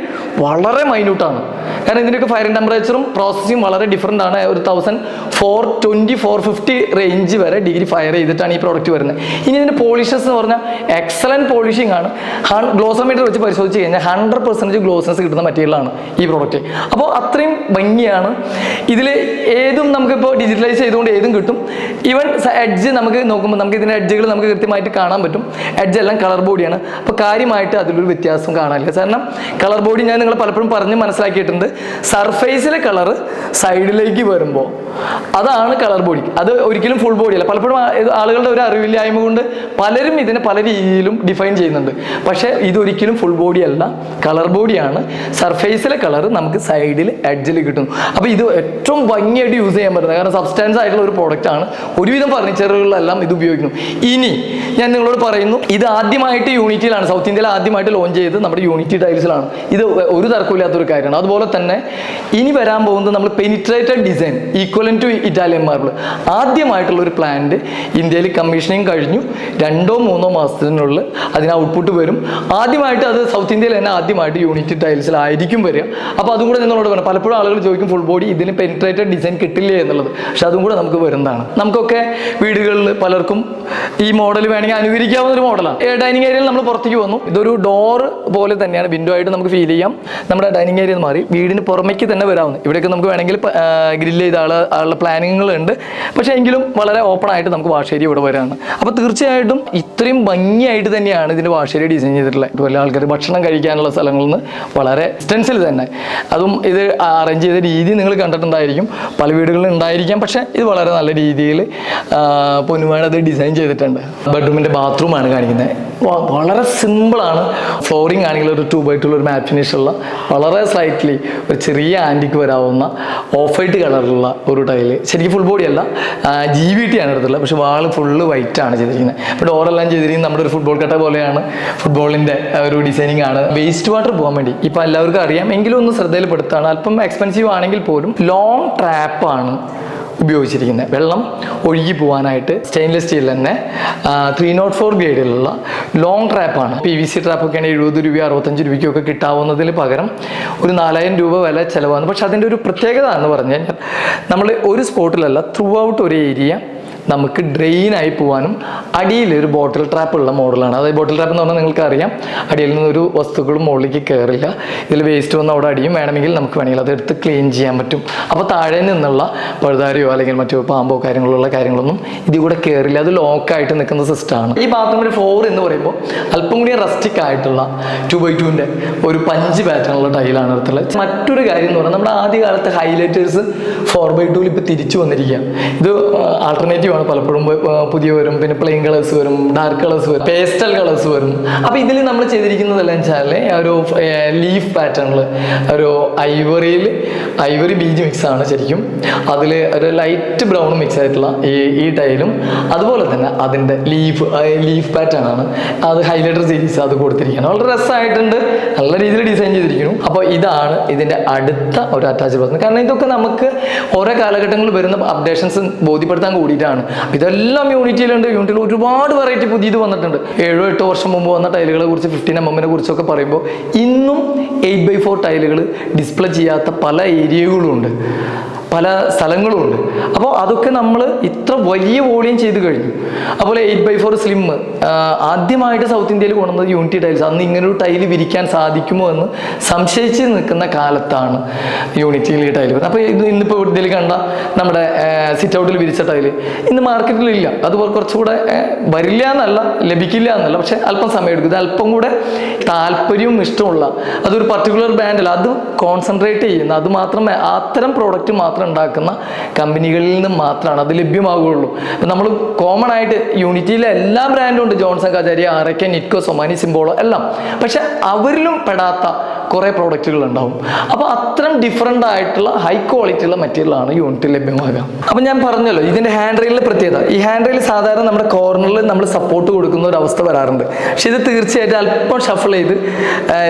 വളരെ മൈന്യൂട്ടാണ് കാരണം ഇതിന്റെയൊക്കെ ഫയറിംഗ് ടെമ്പറേച്ചറും പ്രോസസ്സിങ് വളരെ ഡിഫറെന്റ് ആണ്. ഒരു thousand four twenty four fifty range വരെ ഡിഗ്രി ഫയർ ചെയ്തിട്ടാണ് ഈ പ്രോഡക്റ്റ് വരുന്നത്. ഇനി ഇതിന്റെ പോളിഷസ് എന്ന് പറഞ്ഞാൽ എക്സലന്റ് പോളിഷിംഗ് ആണ്. ഗ്ലോസോമീറ്റർ വെച്ച് പരിശോധിച്ച് കഴിഞ്ഞാൽ ഹൺഡ്രഡ് പെർസെന്റേജ് ഗ്ലോസസ് കിട്ടുന്ന മെറ്റീരിയലാണ് ഈ പ്രോഡക്റ്റ് അപ്പോൾ അത്രയും ഭംഗിയാണ്. ഇതിൽ ഏതും നമുക്കിപ്പോൾ ഡിജിറ്റലൈസ് ചെയ്തുകൊണ്ട് ഏതും കിട്ടും. ഈവൻ എഡ്ജ് നമുക്ക് നോക്കുമ്പോൾ നമുക്ക് ഇതിന്റെ എഡ്ജുകൾ നമുക്ക് കൃത്യമായിട്ട് കാണാൻ പറ്റും. എഡ്ജ് എല്ലാം കളർ ബോഡിയാണ് അപ്പോൾ കാര്യമായിട്ട് അതിലൊരു വ്യത്യാസം കാണാനില്ല. കാരണം കളർ ബോഡി ഞാൻ നിങ്ങൾ പലപ്പോഴും പറഞ്ഞ് മനസ്സിലാക്കിയിട്ടുണ്ട്. സർഫേസിലെ കളർ സൈഡിലേക്ക് വരുമ്പോൾ അതാണ് കളർ ബോഡി. അത് ഒരിക്കലും ഫുൾ ബോഡി അല്ല. പലപ്പോഴും ആളുകളുടെ ഒരു അറിവില്ലായ്മ കൊണ്ട് പലരും ഇതിനെ പല രീതിയിലും ഡിഫൈൻ ചെയ്യുന്നുണ്ട്. പക്ഷേ ഇതൊരിക്കലും ഫുൾ ബോഡി അല്ല. കളർ ബോഡിയാണ് സർഫേസിലെ കളർ നമുക്ക് സൈഡിൽ എഡ്ജിൽ കിട്ടുന്നു. അപ്പോൾ ഇത് ഏറ്റവും ഭംഗിയായിട്ട് യൂസ് ചെയ്യാൻ പറ്റുന്നത്. കാരണം സബ്സ്റ്റാൻസ് ആയിട്ടുള്ള ഒരു പ്രോഡക്റ്റ് ആണ്. ഒരുവിധം ഫർണിച്ചറുകളിലെല്ലാം ഇത് ഉപയോഗിക്കുന്നു. ഇനി ഞാൻ നിങ്ങളോട് പറയുന്നു ഇത് ആദ്യമായിട്ട് യൂണിറ്റിയിലാണ് സൗത്ത് ഇന്ത്യയിൽ ആദ്യമായിട്ട് ലോഞ്ച് ചെയ്ത് നമ്മുടെ യൂണിറ്റി ടൈൽസിലാണ് ഇത് ഒരു തർക്കമില്ലാത്തൊരു കാര്യമാണ്. അതുപോലെ തന്നെ ഇനി വരാൻ പോകുന്നത് നമ്മൾ penetrated design equivalent to Italian marble ആദ്യമായിട്ടുള്ള ഒരു പ്ലാന്റ് ഇന്ത്യയിൽ കമ്മീഷനിങ് കഴിഞ്ഞു. രണ്ടോ മൂന്നോ മാസത്തിനുള്ളിൽ അതിന് ഔട്ട്പുട്ട് വരും. ആദ്യമായിട്ട് അത് സൗത്ത് ഇന്ത്യയിൽ തന്നെ ആദ്യമായിട്ട് യൂണിറ്റ് ടൈൽസിലായിരിക്കും വരിക. അപ്പോൾ അതും കൂടെ നിങ്ങളോട് പറഞ്ഞു പലപ്പോഴും ആളുകൾ ചോദിക്കും ഫുൾ ബോഡി ഇതിന് പെനിട്രേറ്റഡ് ഡിസൈൻ കിട്ടില്ലേ എന്നുള്ളത്? പക്ഷെ അതും കൂടെ നമുക്ക് വരുന്നതാണ്. നമുക്കൊക്കെ വീടുകളിൽ പലർക്കും ഈ മോഡൽ വേണമെങ്കിൽ അനുകരിക്കാവുന്ന ഒരു മോഡലാണ് ഡൈനിങ് ഏരിയയിൽ നമ്മൾ പുറത്തേക്ക് വന്നു. ഇതൊരു ഡോർ പോലെ തന്നെയാണ്. വിൻഡോ ആയിട്ട് നമുക്ക് ഫീൽ ചെയ്യാം. നമ്മുടെ ഡൈനിങ് ഏരിയ മാറി. വീടിന് പുറമേക്ക് തന്നെ വരാവുന്നത് ഇവിടെയൊക്കെ നമുക്ക് വേണമെങ്കിൽ ഗ്രില്ല് ചെയ്ത ആൾ ആളുടെ പ്ലാനിങ്ങുകളുണ്ട് പക്ഷേ എങ്കിലും വളരെ ഓപ്പൺ ആയിട്ട് നമുക്ക് വാഷേരി ഇവിടെ വരാണ് അപ്പോൾ തീർച്ചയായിട്ടും ഇത്രയും ഭംഗിയായിട്ട് തന്നെയാണ് ഇതിന്റെ വാഷേരി ഡിസൈൻ ചെയ്തിട്ടുള്ളത്. ഇതുപോലെ ആൾക്കാർ ഭക്ഷണം കഴിക്കാനുള്ള സ്ഥലങ്ങളിൽ നിന്ന് വളരെ ഡിസ്റ്റൻസിൽ തന്നെ. അതും ഇത് അറേഞ്ച് ചെയ്ത രീതി നിങ്ങൾ കണ്ടിട്ടുണ്ടായിരിക്കും. പല വീടുകളിലും ഉണ്ടായിരിക്കാം. പക്ഷേ ഇത് വളരെ നല്ല രീതിയിൽ പൊന്നുമാണ് അത് ഡിസൈൻ ചെയ്തിട്ടുണ്ട്. ബെഡ്റൂമിന്റെ ബാത്റൂമാണ് കാണിക്കുന്നത്. വളരെ സിമ്പിളാണ് ഫ്ലോറിങ് ആണെങ്കിൽ ഒരു ടു ബൈ ടു ഒരു മാറ്റ് ഫിനിഷുള്ള വളരെ സ്ലൈറ്റ്ലി ഒരു ചെറിയ ആന്റിക്ക് വരാവുന്ന ഓഫ് വൈറ്റ് കളറിലുള്ള ഒരു ടൈൽ. ശരിക്കും ഫുൾ ബോഡി അല്ല. ജി വി ടി ആണ് എടുത്തുള്ളത് പക്ഷെ വാൾ ഫുള്ള് വൈറ്റ് ആണ് ചെയ്തിരിക്കുന്നത്. അപ്പോൾ ഡോറെല്ലാം ചെയ്തിരിക്കുന്നത് നമ്മുടെ ഒരു ഫുട്ബോൾ കട്ട പോലെയാണ്. ഫുട്ബോളിന്റെ ഒരു ഡിസൈനിങ് ആണ്. വേസ്റ്റ് വാട്ടർ പോകാൻ വേണ്ടി. ഇപ്പം എല്ലാവർക്കും അറിയാം. എങ്കിലും ഒന്ന് ശ്രദ്ധയിൽപ്പെടുത്താണ് അല്പം എക്സ്പെൻസീവ് ആണെങ്കിൽ പോലും ലോങ് ട്രാപ്പാണ് ഉപയോഗിച്ചിരിക്കുന്നത് വെള്ളം ഒഴുകി പോകാനായിട്ട് സ്റ്റെയിൻലെസ് സ്റ്റീൽ തന്നെ ത്രീ നോട്ട് ഫോർ ഗ്രേഡിലുള്ള ലോങ് ട്രാപ്പാണ് പി വി സി ട്രാപ്പൊക്കെയാണ് എഴുപത് രൂപ അറുപത്തഞ്ച് രൂപയ്ക്കൊക്കെ കിട്ടാവുന്നതിൽ പകരം ഒരു നാലായിരം രൂപ വില ചിലവാണ് പക്ഷെ അതിന്റെ ഒരു പ്രത്യേകത എന്ന് പറഞ്ഞു കഴിഞ്ഞാൽ നമ്മൾ ഒരു സ്പോട്ടിലല്ല ത്രൂ ഔട്ട് ഒരു ഏരിയ നമുക്ക് ഡ്രെയിൻ ആയി പോകാനും അടിയിൽ ഒരു ബോട്ടിൽ ട്രാപ്പ് ഉള്ള മോഡലാണ് അതായത് ബോട്ടിൽ ട്രാപ്പ് എന്ന് പറഞ്ഞാൽ നിങ്ങൾക്ക് അറിയാം അടിയിൽ നിന്ന് ഒരു വസ്തുക്കളും മുകളിലേക്ക് കയറില്ല ഇതിൽ വേസ്റ്റ് വന്ന് അവിടെ അടിയും. വേണമെങ്കിൽ നമുക്ക് വേണമെങ്കിൽ അത് എടുത്ത് ക്ലീൻ ചെയ്യാൻ പറ്റും. അപ്പോൾ താഴെ നിന്നുള്ള പഴുതാരിയോ അല്ലെങ്കിൽ മറ്റു പാമ്പോ കാര്യങ്ങളുള്ള കാര്യങ്ങളൊന്നും ഇതിൽ കൂടെ കയറില്ല അത് ലോക്കായിട്ട് നിൽക്കുന്ന സിസ്റ്റമാണ് ഈ ബാത്റൂമിന്റെ ഫ്ലോർ എന്ന് പറയുമ്പോൾ അല്പം കൂടി റസ്റ്റിക് ആയിട്ടുള്ള ടു ബൈ ടുവിന്റെ ഒരു പഞ്ച് പാറ്റേണുള്ള ടൈലാണ് എടുത്തുള്ളത് മറ്റൊരു കാര്യം എന്ന് പറഞ്ഞാൽ നമ്മുടെ ആദ്യ കാലത്ത് ഹൈലൈറ്റേഴ്സ് ഫോർ ബൈ ടുവിൽ ഇപ്പോൾ തിരിച്ചു വന്നിരിക്കുക ഇത് ആൾട്ടർനേറ്റീവ് ആണ് പലപ്പോഴും പുതിയ വരും പിന്നെ പ്ലെയിൻ കളേഴ്സ് വരും ഡാർക്ക് കളേഴ്സ് വരും പേസ്റ്റൽ കളേഴ്സ് വരും. അപ്പോൾ ഇതിൽ നമ്മൾ ചെയ്തിരിക്കുന്നതെല്ലാം വെച്ചാൽ ഒരു ലീഫ് പാറ്റേണിൽ ഒരു ഐവറിയിൽ ഐവറി ബീജ് മിക്സ് ആണ് ശരിക്കും. അതിൽ ഒരു ലൈറ്റ് ബ്രൗൺ മിക്സ് ആയിട്ടുള്ള ഈ ഈ ടൈലും അതുപോലെ തന്നെ അതിന്റെ ലീഫ് ലീഫ് പാറ്റേൺ ആണ്. അത് ഹൈലൈറ്റർ സീരീസ് അത് കൊടുത്തിരിക്കുകയാണ് വളരെ രസമായിട്ടുണ്ട് നല്ല രീതിയിൽ ഡിസൈൻ ചെയ്തിരിക്കുന്നു. അപ്പോൾ ഇതാണ് ഇതിന്റെ അടുത്ത ഒരു അറ്റാച്ച് ബസ് കാരണം ഇതൊക്കെ നമുക്ക് ഓരോ കാലഘട്ടങ്ങളിൽ വരുന്ന അപ്ഡേഷൻസ് ബോധ്യപ്പെടുത്താൻ കൂടിയിട്ടാണ്. ഇതെല്ലാം യൂണിറ്റിയിലുണ്ട്. യൂണിറ്റിൽ ഒരുപാട് വെറൈറ്റി പുതിയത് വന്നിട്ടുണ്ട്. ഏഴോ എട്ടോ വർഷം മുമ്പ് വന്ന ടൈലുകളെ കുറിച്ച് ഫിഫ്റ്റീൻ എം എമ്മിനെ കുറിച്ചൊക്കെ പറയുമ്പോൾ ഇന്നും എയ്റ്റ് ബൈ ഫോർ ടൈലുകൾ ഡിസ്പ്ലേ ചെയ്യാത്ത പല ഏരിയകളും ഉണ്ട്. പല സ്ഥലങ്ങളും ഉണ്ട്. അപ്പോൾ അതൊക്കെ നമ്മൾ ഇത്ര വലിയ വോളിയം ചെയ്ത് കഴിഞ്ഞു. അതുപോലെ എയ്റ്റ് ബൈ ഫോർ സ്ലിം ആദ്യമായിട്ട് സൗത്ത് ഇന്ത്യയിൽ കൊണ്ടുവന്നത് യൂണിറ്റി ടൈൽസ് അന്ന് ഇങ്ങനൊരു ടൈൽ വിരിക്കാൻ സാധിക്കുമോ എന്ന് സംശയിച്ച് നിൽക്കുന്ന കാലത്താണ് യൂണിറ്റിയിൽ ടൈൽ അപ്പോൾ ഇത് ഇന്നിപ്പോൾ ഇതിൽ കണ്ട നമ്മുടെ സിറ്റ് ഔട്ടിൽ വിരിച്ച ടൈൽ ഇന്ന് മാർക്കറ്റിൽ ഇല്ല. അത് കുറച്ചുകൂടെ വരില്ല എന്നല്ല ലഭിക്കില്ല എന്നല്ല. പക്ഷെ അല്പം സമയം എടുക്കും. ഇത് അല്പം കൂടെ താല്പര്യവും ഇഷ്ടമുള്ള അതൊരു പർട്ടിക്കുലർ ബ്രാൻഡല്ല അത് കോൺസെൻട്രേറ്റ് ചെയ്യുന്ന അത് മാത്രമേ അത്തരം പ്രോഡക്റ്റ് മാത്രം ഉണ്ടാക്കുന്ന കമ്പനികളിൽ നിന്ന് മാത്രമാണ് അത് ലഭ്യമാവുകയുള്ളൂ നമ്മൾ കോമൺ ആയിട്ട് യൂണിറ്റിയിലെ എല്ലാ ബ്രാൻഡും ഉണ്ട്. ജോൺസൺ കാചാരി ആരൊക്കെ നിറ്റ്കോ സൊമാനി സിംബോളോ എല്ലാം. പക്ഷെ അവരിലും പെടാത്ത കുറേ പ്രോഡക്റ്റുകൾ ഉണ്ടാവും. അപ്പോൾ അത്തരം ഡിഫറെന്റ് ആയിട്ടുള്ള ഹൈ ക്വാളിറ്റി ഉള്ള മെറ്റീരിയലാണ് യൂണിറ്റിൽ ലഭ്യമാകുക. അപ്പം ഞാൻ പറഞ്ഞല്ലോ ഇതിന്റെ ഹാൻഡ് റെയിലിൽ പ്രത്യേകത. ഈ ഹാൻഡ് റെയിൽ സാധാരണ നമ്മുടെ കോർണറിൽ നമ്മൾ സപ്പോർട്ട് കൊടുക്കുന്ന ഒരു അവസ്ഥ വരാറുണ്ട്. പക്ഷെ ഇത് തീർച്ചയായിട്ടും അല്പം ഷഫിൾ ചെയ്ത്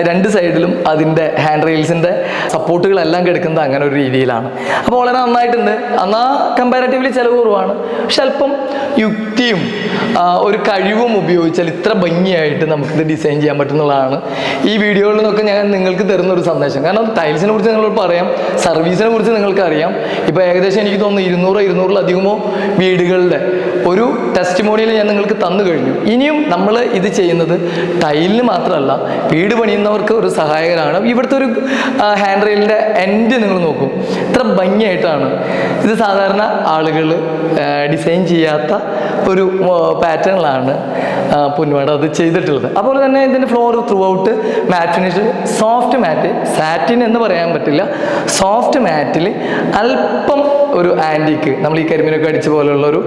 രണ്ട് സൈഡിലും അതിന്റെ ഹാൻഡ് റെയിൽസിന്റെ സപ്പോർട്ടുകളെല്ലാം കിടക്കുന്നത് അങ്ങനെ ഒരു രീതിയിലാണ്. അപ്പോൾ വളരെ നന്നായിട്ടുണ്ട്. എന്നാൽ കമ്പാരറ്റീവ്ലി ചിലവ് കുറവാണ്. പക്ഷെ അല്പം യുക്തിയും ഒരു കഴിവും ഉപയോഗിച്ചാൽ ഇത്ര ഭംഗിയായിട്ട് നമുക്കിത് ഡിസൈൻ ചെയ്യാൻ പറ്റുന്നതാണ് ഈ വീഡിയോയിൽ നിന്നൊക്കെ ഞാൻ നിങ്ങൾക്ക് തരുന്ന ഒരു സന്ദേശം. കാരണം ടൈൽസിനെ കുറിച്ച് നിങ്ങളോട് പറയാം സർവീസിനെ കുറിച്ച് നിങ്ങൾക്ക് അറിയാം ഇപ്പോൾ ഏകദേശം എനിക്ക് തോന്നുന്നു ഇരുന്നൂറോ ഇരുന്നൂറിലധികമോ വീടുകളുടെ ഒരു ടെസ്റ്റിമോണിയൽ ഞാൻ നിങ്ങൾക്ക് തന്നു കഴിഞ്ഞു. ഇനിയും നമ്മൾ ഇത് ചെയ്യുന്നത് ടൈലിന് മാത്രമല്ല വീട് പണിയുന്നവർക്ക് ഒരു സഹായകരമാണ് ഇവിടുത്തെ ഒരു ഹാൻഡ് റെയിലിന്റെ എൻഡ് നിങ്ങൾ നോക്കും. ഇത്ര ഭംഗിയായിട്ടാണ്. ഇത് സാധാരണ ആളുകൾ ഡിസൈൻ ചെയ്യാത്ത ഒരു പാറ്റേണിലാണ് പൊന്നുവാട് അത് ചെയ്തിട്ടുള്ളത്. അതുപോലെ തന്നെ ഇതിന്റെ floor throughout matte finish soft matte satin എന്ന് പറയാൻ പറ്റില്ല. സോഫ്റ്റ് മാറ്റിൽ അല്പം ഒരു ആന്റിക്ക് നമ്മൾ ഈ കരിമീനൊക്കെ അടിച്ച പോലെയുള്ള ഒരു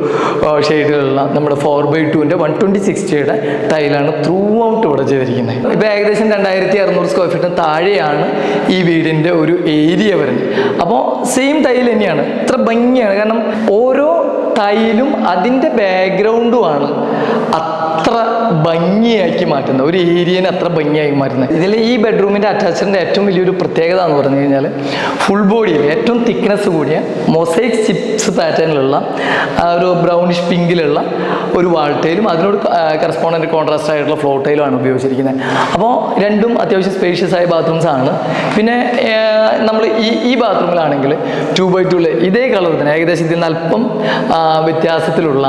ഷെയ്ഡിലുള്ള നമ്മുടെ ഫോർ ബൈ ടുവിന്റെ വൺ ട്വന്റി സിക്സ്റ്റിയുടെ ടൈലാണ് ത്രൂ ഔട്ട് ഇവിടെ ചെയ്തിരിക്കുന്നത്. ഇപ്പോൾ ഏകദേശം രണ്ടായിരത്തി അറുന്നൂറ് സ്ക്വയർ ഫീറ്റിന് താഴെയാണ് ഈ വീടിന്റെ ഒരു ഏരിയ വരുന്നത്. അപ്പോൾ സെയിം തൈൽ തന്നെയാണ്. ഇത്ര ഭംഗിയാണ്. കാരണം ഓരോ തൈലും അതിന്റെ ബാക്ക്ഗ്രൗണ്ടുമാണ് അത്ര ഭംഗിയാക്കി മാറ്റുന്നത്. ഒരു ഏരിയനെ അത്ര ഭംഗിയാക്കി മാറ്റുന്നത്. ഇതിൽ ഈ ബെഡ്റൂമിന്റെ അറ്റാച്ച്മെന്റ് ഏറ്റവും വലിയൊരു പ്രത്യേകത എന്ന് പറഞ്ഞു കഴിഞ്ഞാൽ ഫുൾ ബോഡിയിൽ ഏറ്റവും തിക്നെസ് കൂടിയ മൊസൈക് ചിപ്സ് പാറ്റേണിലുള്ള ഒരു ബ്രൗണിഷ് പിങ്കിലുള്ള ഒരു വാൾട്ടയിലും അതിനോട് കറസ്പോണ്ടന്റ് കോൺട്രാസ്റ്റ് ആയിട്ടുള്ള ഫ്ലോ ആണ് ഉപയോഗിച്ചിരിക്കുന്നത്. അപ്പോൾ രണ്ടും അത്യാവശ്യം സ്പേഷ്യസ് ആയ ബാത്റൂംസ് ആണ്. പിന്നെ നമ്മൾ ഈ ഈ ബാത്റൂമിലാണെങ്കിൽ ടു ബൈ ടൂൽ ഇതേ കളർ തന്നെ. ഏകദേശം ഇതിൽ നിന്ന് അല്പം വ്യത്യാസത്തിലുള്ള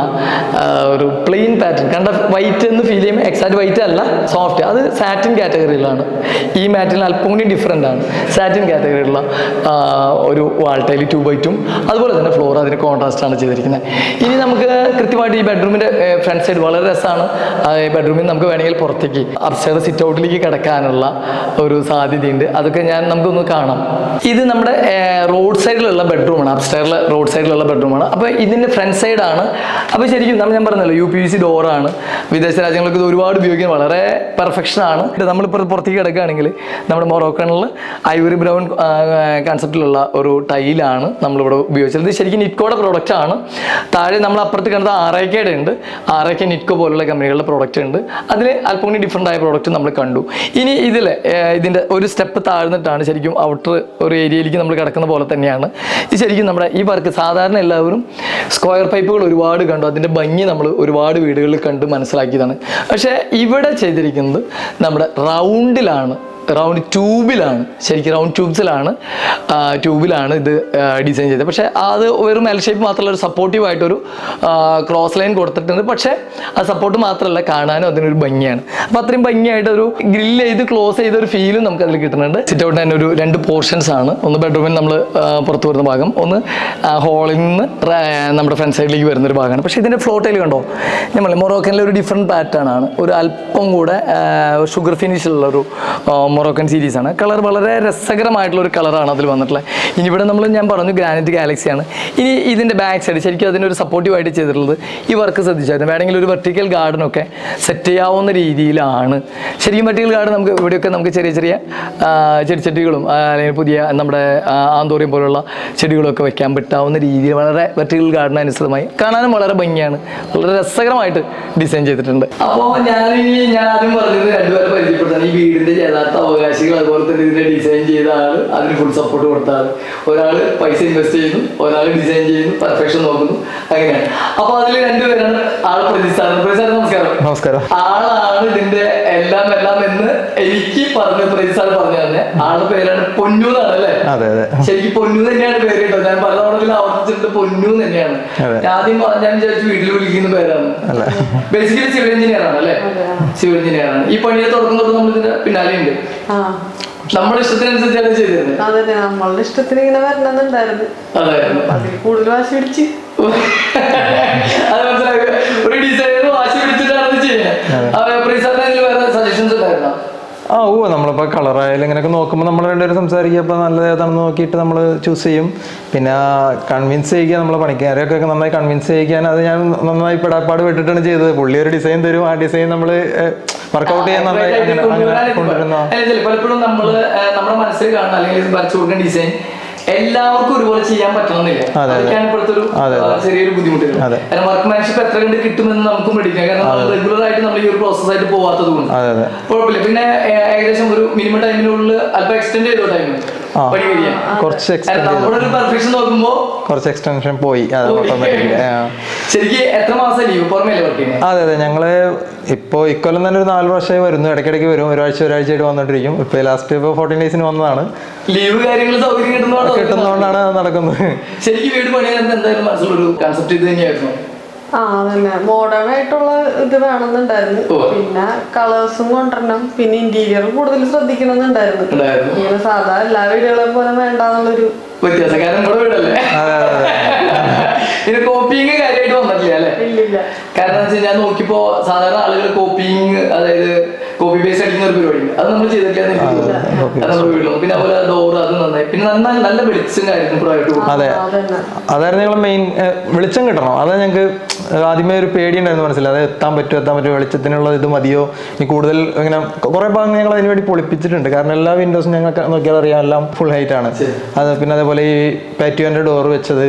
ഒരു പ്ലെയിൻ പാറ്റേൺ കണ്ട വൈറ്റ് എന്ന് ഫീൽ ചെയ്യുമ്പോൾ എക്സാക്ട് വൈറ്റ് അല്ല സോഫ്റ്റ് അത് സാറ്റിൻ കാറ്റഗറിയിലാണ് ഈ മാറ്റിൽ അല്പം കൂടി ഡിഫറെന്റ് ആണ് സാറ്റിൻ കാറ്റഗറിയിലുള്ള ഒരു വാൾട്ടയിൽ ടു ബൈ അതുപോലെ തന്നെ ഫ്ലോർ അതിന് കോൺട്രാസ്റ്റ് ആണ് ചെയ്തിരിക്കുന്നത്. ഇനി നമുക്ക് കൃത്യമായിട്ട് ഈ ബെഡ്റൂമിന്റെ ഫ്രണ്ട് സൈഡ് വളരെ രസമാണ്. ഈ ബെഡ്റൂമിൽ നമുക്ക് വേണമെങ്കിൽ പുറത്തേക്ക് അപ്സ്റ്റർ സിറ്റ് ഔട്ടിലേക്ക് കിടക്കാനുള്ള ഒരു സാധ്യതയുണ്ട്. അതൊക്കെ ഞാൻ നമുക്കൊന്ന് കാണാം. ഇത് നമ്മുടെ റോഡ് സൈഡിലുള്ള ബെഡ്റൂമാണ് അപ്സ്റ്റേറിലെ റോഡ് സൈഡിലുള്ള ബെഡ്റൂമാണ് അപ്പോൾ ഇതിന്റെ ഫ്രണ്ട് സൈഡാണ് അപ്പോൾ ശരിക്കും നമ്മൾ ഞാൻ പറഞ്ഞല്ലോ യു പി വി സി ഡോറാണ് വിദേശ രാജ്യങ്ങൾക്ക് ഇത് ഒരുപാട് ഉപയോഗിക്കാൻ വളരെ പെർഫെക്ഷനാണ് നമ്മളിപ്പോൾ പുറത്തേക്ക് കിടക്കുകയാണെങ്കിൽ നമ്മുടെ മൊറോക്കണിൽ ഐവറി ബ്രൗൺ കൺസെപ്റ്റിലുള്ള ഒരു ടൈലാണ് നമ്മളിവിടെ ഉപയോഗിച്ചത്. ഇത് ശരിക്കും നിറ്റ്കോയുടെ പ്രോഡക്റ്റ് ആണ്. താഴെ നമ്മൾ അപ്പുറത്ത് കണ്ടത് ആറേക്കയുടെ ഉണ്ട്. ആറേക്ക നിറ്റ്കോ പോലുള്ള കമ്പനികളുടെ പ്രോഡക്റ്റ് ഉണ്ട്. അതിൽ അല്പം കൂടി ഡിഫറെന്റ് ആയ പ്രോഡക്റ്റ് നമ്മൾ കണ്ടു. ഇനി ഇതിൽ ഇതിന്റെ ഒരു സ്റ്റെപ്പ് താഴ്ന്നിട്ടാണ് ശരിക്കും ഔട്ടർ ഒരു ഏരിയയിലേക്ക് നമ്മൾ കിടക്കുന്ന പോലെ തന്നെയാണ്. ഇത് ശരിക്കും നമ്മുടെ ഈ വർക്ക് സാധാരണ എല്ലാവരും സ്ക്വയർ പൈപ്പുകൾ ഒരുപാട് കണ്ടു. അതിന്റെ ഭംഗി നമ്മൾ ഒരുപാട് വീടുകളിൽ കണ്ട് മനസ്സിലാക്കിയതാണ്. പക്ഷേ ഇവിടെ ചെയ്തിരിക്കുന്നത് നമ്മുടെ റൗണ്ടിലാണ് റൗണ്ട് ട്യൂബിലാണ് ശരിക്കും റൗണ്ട് ട്യൂബ്സിലാണ് ട്യൂബിലാണ് ഇത് ഡിസൈൻ ചെയ്തത്. പക്ഷേ അത് വെറും എൽ ഷേപ്പ് മാത്രമല്ല ഒരു സപ്പോർട്ടീവ് ആയിട്ടൊരു ക്രോസ് ലൈൻ കൊടുത്തിട്ടുണ്ട്. പക്ഷേ ആ സപ്പോർട്ട് മാത്രമല്ല കാണാനും അതിനൊരു ഭംഗിയാണ്. അപ്പോൾ അത്രയും ഭംഗിയായിട്ട് ഒരു ഗ്രില്ല് ചെയ്ത് ക്ലോസ് ചെയ്ത ഒരു ഫീലും നമുക്ക് അതിൽ കിട്ടുന്നുണ്ട്. സിറ്റ് ഔട്ട് തന്നെ ഒരു രണ്ട് പോർഷൻസ് ആണ്. ഒന്ന് ബെഡ്റൂമിൽ നമ്മൾ പുറത്ത് വരുന്ന ഭാഗം. ഒന്ന് ഹോളിൽ നിന്ന് നമ്മുടെ ഫ്രണ്ട് സൈഡിലേക്ക് വരുന്ന ഒരു ഭാഗമാണ്. പക്ഷേ ഇതിന്റെ ഫ്ലോട്ടയിൽ കണ്ടോ? നമ്മൾ മൊറോക്കനിലെ ഒരു ഡിഫറെന്റ് പാറ്റേൺ ആണ്. ഒരു അല്പം കൂടെ ഷുഗർ ഫിനിഷുള്ള ഒരു മൊറോക്കൻ സീരീസ് ആണ്. കളർ വളരെ രസകരമായിട്ടുള്ള ഒരു കളറാണ് അതിൽ വന്നിട്ടുള്ളത്. ഇനി ഇവിടെ നമ്മൾ ഞാൻ പറഞ്ഞു ഗ്രാനൈറ്റ് ഗാലക്സിയാണ് ഇനി ഇതിന്റെ ബാക്ക് സൈഡ് ശരിക്കും അതിനൊരു സപ്പോർട്ടീവായിട്ട് ചെയ്തിട്ടുള്ളത് ഈ വർക്ക് ശ്രദ്ധിച്ചായിരുന്നു. വേണമെങ്കിൽ ഒരു വെർട്ടിക്കൽ ഗാർഡനൊക്കെ സെറ്റ് ചെയ്യാവുന്ന രീതിയിലാണ്. ശരിക്കും വെർട്ടിക്കൽ ഗാർഡൻ നമുക്ക് ഇവിടെയൊക്കെ നമുക്ക് ചെറിയ ചെറിയ ചെടിച്ചട്ടികളും അല്ലെങ്കിൽ പുതിയ നമ്മുടെ ആന്തോറിയം പോലുള്ള ചെടികളൊക്കെ വെക്കാൻ പറ്റാവുന്ന രീതിയിൽ വളരെ വെർട്ടിക്കൽ ഗാർഡൻ അനുസൃതമായി കാണാനും വളരെ ഭംഗിയാണ്. വളരെ രസകരമായിട്ട് ഡിസൈൻ ചെയ്തിട്ടുണ്ട്. അപ്പോൾ ഞാൻ ഞാൻ ആദ്യം പറഞ്ഞത് രണ്ടുപേരെ പരിചയപ്പെടുത്താൻ ഈ വീടിന്റെ യഥാർത്ഥ അവകാശികൾ അതുപോലെ തന്നെ ഇതിന്റെ ഡിസൈൻ ചെയ്ത ആൾ അതിന് ഫുൾ സപ്പോർട്ട് കൊടുത്ത ആൾ ഒരാൾ പൈസ ഇൻവെസ്റ്റ് ചെയ്യുന്നു ഒരാൾ ഡിസൈൻ ചെയ്യുന്നു പെർഫെക്ഷൻ നോക്കുന്നു അങ്ങനെയാണ്. അപ്പൊ അതിൽ രണ്ടുപേരാണ് ആൾ പ്രതിസ്ഥാനം. പ്രതിസ്ഥാനം നമസ്കാരം. നമസ്കാരം. ആളാണ് ഇതിന്റെ എല്ലാം എല്ലാം എന്ന് എനിക്ക് പറഞ്ഞ പ്രതിസ്ഥാനം പറഞ്ഞു തന്നെ ആളുടെ പേരാണ് പൊന്നു എന്നാണ് അല്ലേ? അതെ അതെ. ശരിക്കും പൊന്നു തന്നെയാണ് പേര് കേട്ടോ. ഞാൻ പല തവണ ആവർത്തിച്ചിട്ട് പൊന്നു തന്നെയാണ്. ഞാൻ ആദ്യം പറഞ്ഞാൽ ഞാൻ വിചാരിച്ചു വീട്ടിൽ വിളിക്കുന്ന പേരാണ്. ബേസിക്കലി സിവിൽ എഞ്ചിനീയർ ആണ് അല്ലേ? സിവിൽ എഞ്ചിനീയർ ആണ്. ഈ പണിയെ തുടക്കം തൊട്ട് നമ്മൾ ഇതിന്റെ പിന്നാലെ ഉണ്ട് ആ നമ്മുടെ ഇഷ്ടത്തിനനുസരിച്ചാണ് ചെയ്തത് അതന്നെ നമ്മളുടെ ഇഷ്ടത്തിന് ഇങ്ങനെ വരണമെന്നുണ്ടായിരുന്നു. അതെ അതിൽ കൂടുതൽ വാശി പിടിച്ച്. അത് മനസ്സിലാക്കുക ഒരു ഡിസൈനർ വാശി പിടിച്ചിട്ടാണ് വേറെ സജഷൻസ് ഉണ്ടായിരുന്നോ? ആ ഓ നമ്മളിപ്പോൾ കളറായാലും ഇങ്ങനെയൊക്കെ നോക്കുമ്പോൾ നമ്മൾ രണ്ടുപേരും സംസാരിക്കുക. അപ്പോൾ നല്ലത് ഏതാണെന്ന് നോക്കിയിട്ട് നമ്മൾ ചൂസ് ചെയ്യും. പിന്നെ കൺവിൻസ് ചെയ്യിക്കുക നമ്മൾ പണിക്കാരെയൊക്കെ നന്നായി കൺവിൻസ് ചെയ്യിക്കാൻ അത് ഞാൻ നന്നായി പെടാപ്പാട് വിട്ടിട്ടാണ് ചെയ്തത്. പുള്ളി ഒരു ഡിസൈൻ തരും. ആ ഡിസൈൻ നമ്മൾ വർക്കൗട്ട് ചെയ്യാൻ നന്നായി അങ്ങനെ കൊണ്ടുവരുന്ന പലപ്പോഴും നമ്മൾ നമ്മുടെ മനസ്സിൽ കാണുന്ന അല്ലെങ്കിൽ വരച്ചു കൊടുക്കുന്ന ഡിസൈൻ എല്ലാവർക്കും ഒരുപോലെ ചെയ്യാൻ പറ്റണമെന്നില്ല. അതെ. അതൊക്കെയാണ് ഇപ്പോഴത്തെ ഒരു ചെറിയൊരു ബുദ്ധിമുട്ട്. കാരണം വർക്ക്മാൻഷിപ്പ് എത്ര കണ്ട് കിട്ടുമെന്ന് നമുക്ക് പഠിക്കാം. കാരണം നമ്മൾ റെഗുലർ ആയിട്ട് നമ്മൾ ഈ ഒരു പ്രോസസ് ആയിട്ട് പോവാത്തത് കൊണ്ട്. കുഴപ്പമില്ല. പിന്നെ ഏകദേശം ഒരു മിനിമം ടൈമിനുള്ളിൽ അല്പം എക്സ്റ്റെൻഡ് ചെയ്തോ ടൈം ആ. പണി കഴിയാൻ കുറച്ച് പെർഫെക്ഷൻ നോക്കുമ്പോ കുറച്ച് എക്സ്റ്റൻഷൻ പോയി. ശരിക്കും എത്ര മാസം ലീവ് പുറമേലെ അതെ അതെ. ഞങ്ങൾ ഇപ്പോ ഇക്കൊല്ലം തന്നെ ഒരു നാല് വർഷമായി വരുന്നു. ഇടയ്ക്കിടയ്ക്ക് വരും. ഒരാഴ്ച ഒരാഴ്ചയായിട്ട് വന്നോണ്ടിരിക്കും. ഇപ്പൊ ലാസ്റ്റ് ഇപ്പൊ ഫോർട്ടീൻ ഡേയ്സിന് വന്നതാണ്. ലീവ് കാര്യങ്ങൾ സൗകര്യം കിട്ടുന്നതുകൊണ്ട് കിട്ടുന്നതുകൊണ്ടാണ് നടക്കുന്നത്. ശരിക്കും വീട് പണിയാൻ എന്തായാലും മനസ്സിലൊരു കൺസെപ്റ്റ് ഇത് തന്നെയായിരുന്നു. ആ അതന്നെ. മോഡേൺ ആയിട്ടുള്ള ഇത് വേണമെന്നുണ്ടായിരുന്നു. പിന്നെ കളേഴ്സും കൊണ്ടുവരണം. പിന്നെ ഇന്റീരിയർ കൂടുതൽ ശ്രദ്ധിക്കണമെന്നുണ്ടായിരുന്നു. ഉണ്ടായിരുന്നു. ഇങ്ങനെ സാധാ എല്ലാ വീടുകളെയും പോലെ വേണ്ടെന്നുള്ളൊരു വ്യത്യാസം കാരണം നമ്മുടെ വീടല്ലേ പിന്നെ കോപ്പിങ് കാര്യമായിട്ട് വന്നിട്ടില്ല അല്ലേ? കാരണം ഞാൻ നോക്കിയപ്പോ സാധാരണ ആളുകൾ കോപ്പിങ് അതായത് കോപ്പി പേസ്റ്റ് അടിക്കുന്ന ഒരു പരിപാടി അത് നമ്മൾ ചെയ്തിട്ടില്ല പിന്നെ അതുപോലെ ഡോർ അത് നന്നായി. പിന്നെ നന്നായി നല്ല വെളിച്ചം കാര്യങ്ങളും കൂടെ ആയിട്ട് അതെ. അതായിരുന്നു മെയിൻ വെളിച്ചം കിട്ടണം. അതാ ഞങ്ങൾക്ക് ആദ്യമേ ഒരു പേടിയുണ്ടായിരുന്നു മനസ്സിൽ അത് എത്താൻ പറ്റുമോ എത്താൻ പറ്റുമോ വെളിച്ചത്തിനുള്ള ഇത് മതിയോ? ഇനി കൂടുതൽ ഇങ്ങനെ കുറെ ഭാഗങ്ങൾ ഞങ്ങൾ അതിന് വേണ്ടി പൊളിപ്പിച്ചിട്ടുണ്ട്. കാരണം എല്ലാ വിൻഡോസും ഞങ്ങൾ നോക്കിയാൽ അറിയാം എല്ലാം ഫുൾ ഹൈറ്റ് ആണ്. അത് പിന്നെ അതേപോലെ ഈ പാറ്റിയോന്റെ ഡോർ വെച്ചത്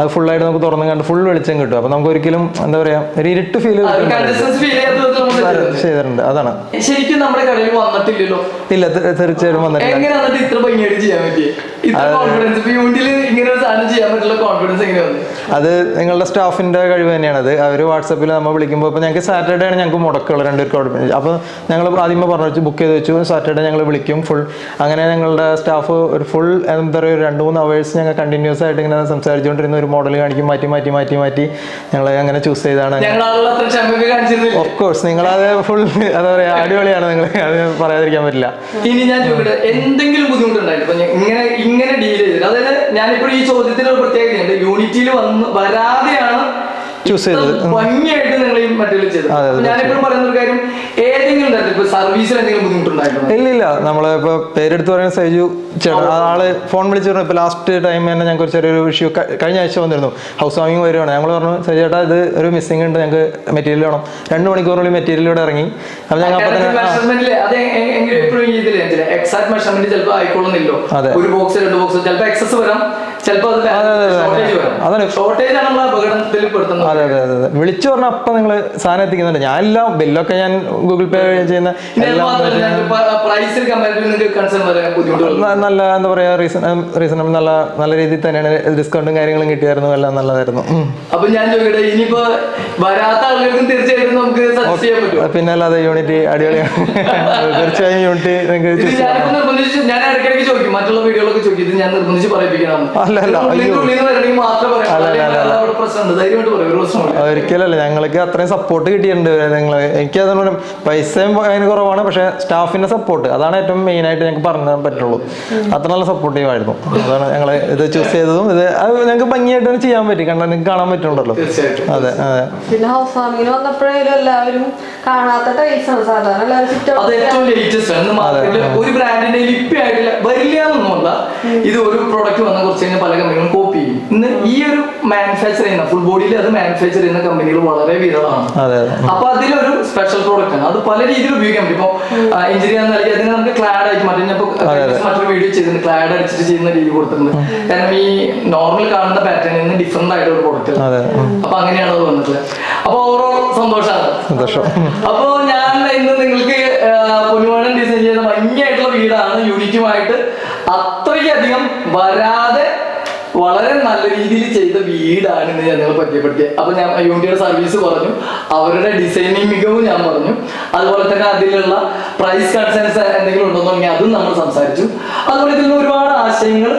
അത് ഫുൾ ആയിട്ട് നമുക്ക് തുറന്നു കണ്ട് ഫുൾ വെളിച്ചം കിട്ടും. അപ്പൊ നമുക്ക് ഒരിക്കലും എന്താ പറയാ ഒരു ഇരുട്ട് ഫീൽ ആ ഒരു ഫീൽ ചെയ്യാത്ത നമ്മൾ ചെയ്തിട്ടുണ്ട്. അതാണ്. ശരിക്കും നമ്മുടെ കടയിൽ വന്നിട്ടില്ലല്ലോ. ഇല്ല തീർച്ചയായിട്ടും വന്നിട്ടില്ല. അത് നിങ്ങളുടെ സ്റ്റാഫിന്റെ കഴിവ് തന്നെയാണ്. അത് അവർ വാട്സപ്പിൽ നമ്മൾ വിളിക്കുമ്പോൾ ഇപ്പോൾ ഞങ്ങൾക്ക് സാറ്റർഡേ ആണ് ഞങ്ങൾക്ക് മുടക്കുകൾ രണ്ടുപേർക്ക് അവിടെ അപ്പോൾ ഞങ്ങൾ ആദ്യമേ പറഞ്ഞു വെച്ചു ബുക്ക് ചെയ്ത് വെച്ചു. സാറ്റർഡേ ഞങ്ങൾ വിളിക്കും ഫുൾ അങ്ങനെ ഞങ്ങളുടെ സ്റ്റാഫ് ഒരു ഫുൾ എന്താ പറയുക ഒരു രണ്ട് മൂന്ന് അവേഴ്സ് ഞങ്ങൾ കണ്ടിന്യൂസ് ആയിട്ട് ഇങ്ങനെ സംസാരിച്ചുകൊണ്ടിരുന്ന ഒരു മോഡൽ കാണിക്കും. മാറ്റി മാറ്റി മാറ്റി മാറ്റി ഞങ്ങൾ അങ്ങനെ ചൂസ് ചെയ്താണ്. ഓഫ് കോഴ്സ് നിങ്ങളത് ഫുൾ എന്താ പറയുക അടിപൊളിയാണ് നിങ്ങൾ അത് പറയാതിരിക്കാൻ പറ്റില്ല. ഇനി ഞാൻ ചോദിക്കട്ടെ എന്തെങ്കിലും ബുദ്ധിമുട്ടുണ്ടായിരുന്നു ഞാൻ ഇങ്ങനെ ഇങ്ങനെ ഡീൽ ചെയ്തിട്ട്. അതായത് ഞാനിപ്പോ ഈ ചോദ്യത്തിൽ ഒരു പ്രത്യേകതയുണ്ട് യൂണിറ്റിയിൽ വന്ന് വരാതെയാണ് ചൂസ് ചെയ്തത്. ഭംഗിയായിട്ട് നിങ്ങൾ മറ്റേ ചെയ്തത്. ഞാനിപ്പോഴും പറയുന്ന ഒരു കാര്യം ഏതെങ്കിലും തരത്തിൽ സർവീസിൽ എന്തെങ്കിലും ബുദ്ധിമുട്ടുണ്ടായിരുന്നു ഇല്ല ഇല്ല. നമ്മൾ ഇപ്പൊ പേരെടുത്ത് പറയുന്ന സൈജു ചേട്ടൻ ആ ആൾ ഫോൺ വിളിച്ചു പറഞ്ഞു ഇപ്പൊ ലാസ്റ്റ് ടൈം തന്നെ ഞങ്ങൾക്ക് ചെറിയൊരു ഇഷ്യൂ കഴിഞ്ഞ ആഴ്ച വന്നിരുന്നു. ഹൗസ് വാമിങ് വരുവാണ്. ഞങ്ങൾ പറഞ്ഞു സൈജു ചേട്ടാ ഇത് ഒരു മിസ്സിംഗ് ഉണ്ട്. ഞങ്ങൾക്ക് മെറ്റീരിയൽ വേണം. രണ്ട് മണിക്കൂറിനുള്ളിൽ മെറ്റീരിയൽ ഇവിടെ ഇറങ്ങി. അപ്പൊ ഞങ്ങൾ അപ്പൊ തന്നെ ഒരു ബോക്സ് രണ്ട് ബോക്സ് ചിലപ്പോൾ എക്സസ് വരാം. അതാണ്. അതെ അതെ അതെ അതെ. വിളിച്ചു പറഞ്ഞ അപ്പൊ നിങ്ങൾ സാധനം എത്തിക്കുന്നുണ്ട്. ഞാൻ എല്ലാം ബില്ലൊക്കെ ഞാൻ ഗൂഗിൾ പേ ചെയ്യുന്ന എല്ലാം നല്ല എന്താ പറയാ റീസൺ റീസണബിൾ നല്ല നല്ല രീതിയിൽ തന്നെയാണ് ഡിസ്കൗണ്ടും കാര്യങ്ങളും കിട്ടിയായിരുന്നു. എല്ലാം നല്ലതായിരുന്നു. അപ്പൊ ഞാൻ ചോദിക്കട്ടെ ഇനിയിപ്പോ വരാത്ത ആളുകൾക്കും തീർച്ചയായിട്ടും നമുക്ക് പറ്റുമോ? പിന്നെ അല്ലാതെ യൂണിറ്റ് അടിപൊളിയാണ് തീർച്ചയായും യൂണിറ്റ് നിങ്ങൾക്ക് ഞാൻ ഇടയ്ക്കിടയ്ക്ക് ചോദിക്കും. മറ്റുള്ള വീഡിയോകളൊക്കെ ചോദിക്കും. ഇത് ഞാൻ നിർബന്ധിച്ച് പറയിപ്പിക്കണം. അല്ല, അല്ല, അയ്യോ. അല്ല, അല്ല. ഒരിക്കലല്ല ഞങ്ങൾക്ക് അത്രയും സപ്പോർട്ട് കിട്ടിയിട്ടുണ്ട് നിങ്ങൾ എനിക്ക് അതുകൊണ്ട് പൈസയും അതിന് കുറവാണ് പക്ഷെ സ്റ്റാഫിന്റെ സപ്പോർട്ട് അതാണ് ഏറ്റവും മെയിൻ ആയിട്ട് ഞങ്ങൾക്ക് പറഞ്ഞു പറ്റുള്ളൂ. അത്ര നല്ല സപ്പോർട്ടീവ് ആയിരുന്നു. അതാണ് ഞങ്ങൾ ഇത് ചൂസ് ചെയ്തതും ഇത് അത് ഞങ്ങൾക്ക് ഭംഗിയായിട്ട് തന്നെ ചെയ്യാൻ പറ്റി. കണ്ടാൽ നിങ്ങൾക്ക് കാണാൻ പറ്റുന്നുണ്ടല്ലോ. അതെ അതെ. പിന്നെ ഹൗസ് ഫാമിങ്ങിന് വന്നപ്പോഴേലും എല്ലാവരും കാണാത്ത ടൈൽസ് ആണ്. സാധാരണ എല്ലാവരും അത് സിറ്റ് ഏറ്റവും ലേറ്റസ്റ്റ് ആണ്. ഇന്ന് മാർക്കറ്റിൽ ഒരു ബ്രാൻഡിന്റെ ലിപ്പി ആയിട്ടില്ല. വരില്ല എന്നൊന്നുമല്ല. ഇത് ഒരു പ്രോഡക്റ്റ് വന്ന കുറച്ച് കഴിഞ്ഞാൽ പല കമ്പനികളും കോപ്പി ഇന്ന് ഈ ഒരു മാനുഫാക്ചർ ചെയ്യുന്ന ഫുൾ ബോഡിയിൽ അത് മാനുഫാക്ചർ ചെയ്യുന്ന കമ്പനികൾ വളരെ വിരളാണ് അപ്പൊ അതിലൊരു സ്പെഷ്യൽ പ്രോഡക്റ്റ് ആണ്. അത് പല രീതിയിൽ ഉപയോഗിക്കാൻ പറ്റും. ഇപ്പൊ എഞ്ചിനീയർ നൽകി അതിന് നമുക്ക് ക്ലാഡ് ആയിട്ട് മറ്റേ മറ്റൊരു വീഡിയോ ചെയ്തിട്ടുണ്ട്. ക്ലാഡ് അടിച്ചിട്ട് ചെയ്യുന്ന രീതി കൊടുത്തിട്ടുണ്ട്. കാരണം ഈ നോർമൽ കാണുന്ന പാറ്റേണിൽ നിന്ന് ഡിഫറെന്റ് ആയിട്ട് ഒരു പ്രോഡക്റ്റ്. അപ്പൊ അങ്ങനെയാണ് അത് വന്നിട്ടുള്ളത്. അപ്പൊ ഓവറോൾ സന്തോഷമാണ് സന്തോഷം. അപ്പൊ ഞാൻ ഇന്ന് നിങ്ങൾക്ക് പൊന്നുവാണൻ ഡിസൈൻ ചെയ്യുന്ന ഭംഗിയായിട്ടുള്ള വീടാണ്. യൂണിറ്റുമായിട്ട് അത്രയ്ക്കധികം വരാതെ വളരെ നല്ല രീതിയിൽ ചെയ്ത വീടാണ് ഇന്ന് ഞങ്ങൾ നിങ്ങളെ പരിചയപ്പെടുത്തിയത്. അപ്പൊ ഞാൻ യൂണിറ്റിയുടെ സർവീസ് പറഞ്ഞു അവരുടെ ഡിസൈനിങ് മികവും ഞാൻ പറഞ്ഞു. അതുപോലെ തന്നെ അതിലുള്ള പ്രൈസ് കൺസേൺസ് എന്തെങ്കിലും ഉണ്ടോ തുടങ്ങി അതും നമ്മൾ സംസാരിച്ചു. അതുപോലെ ഇതിൽ നിന്ന് ഒരുപാട് ആശയങ്ങൾ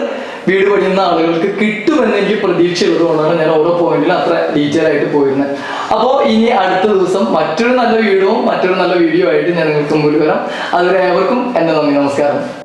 വീട് പണിയുന്ന ആളുകൾക്ക് കിട്ടുമെന്ന് എനിക്ക് പ്രതീക്ഷയുള്ളത് കൊണ്ടാണ് ഞാൻ ഓരോ പോയിന്റിൽ അത്ര ഡീറ്റെയിൽ ആയിട്ട് പോയിരുന്നത് അപ്പോൾ ഇനി അടുത്ത ദിവസം മറ്റൊരു നല്ല വീഡിയോ മറ്റൊരു നല്ല വീഡിയോ ആയിട്ട് ഞാൻ നിങ്ങൾക്ക് മുമ്പിൽ വരാം. അതുവരെ ഏവർക്കും എന്റെ നന്ദി നമസ്കാരം.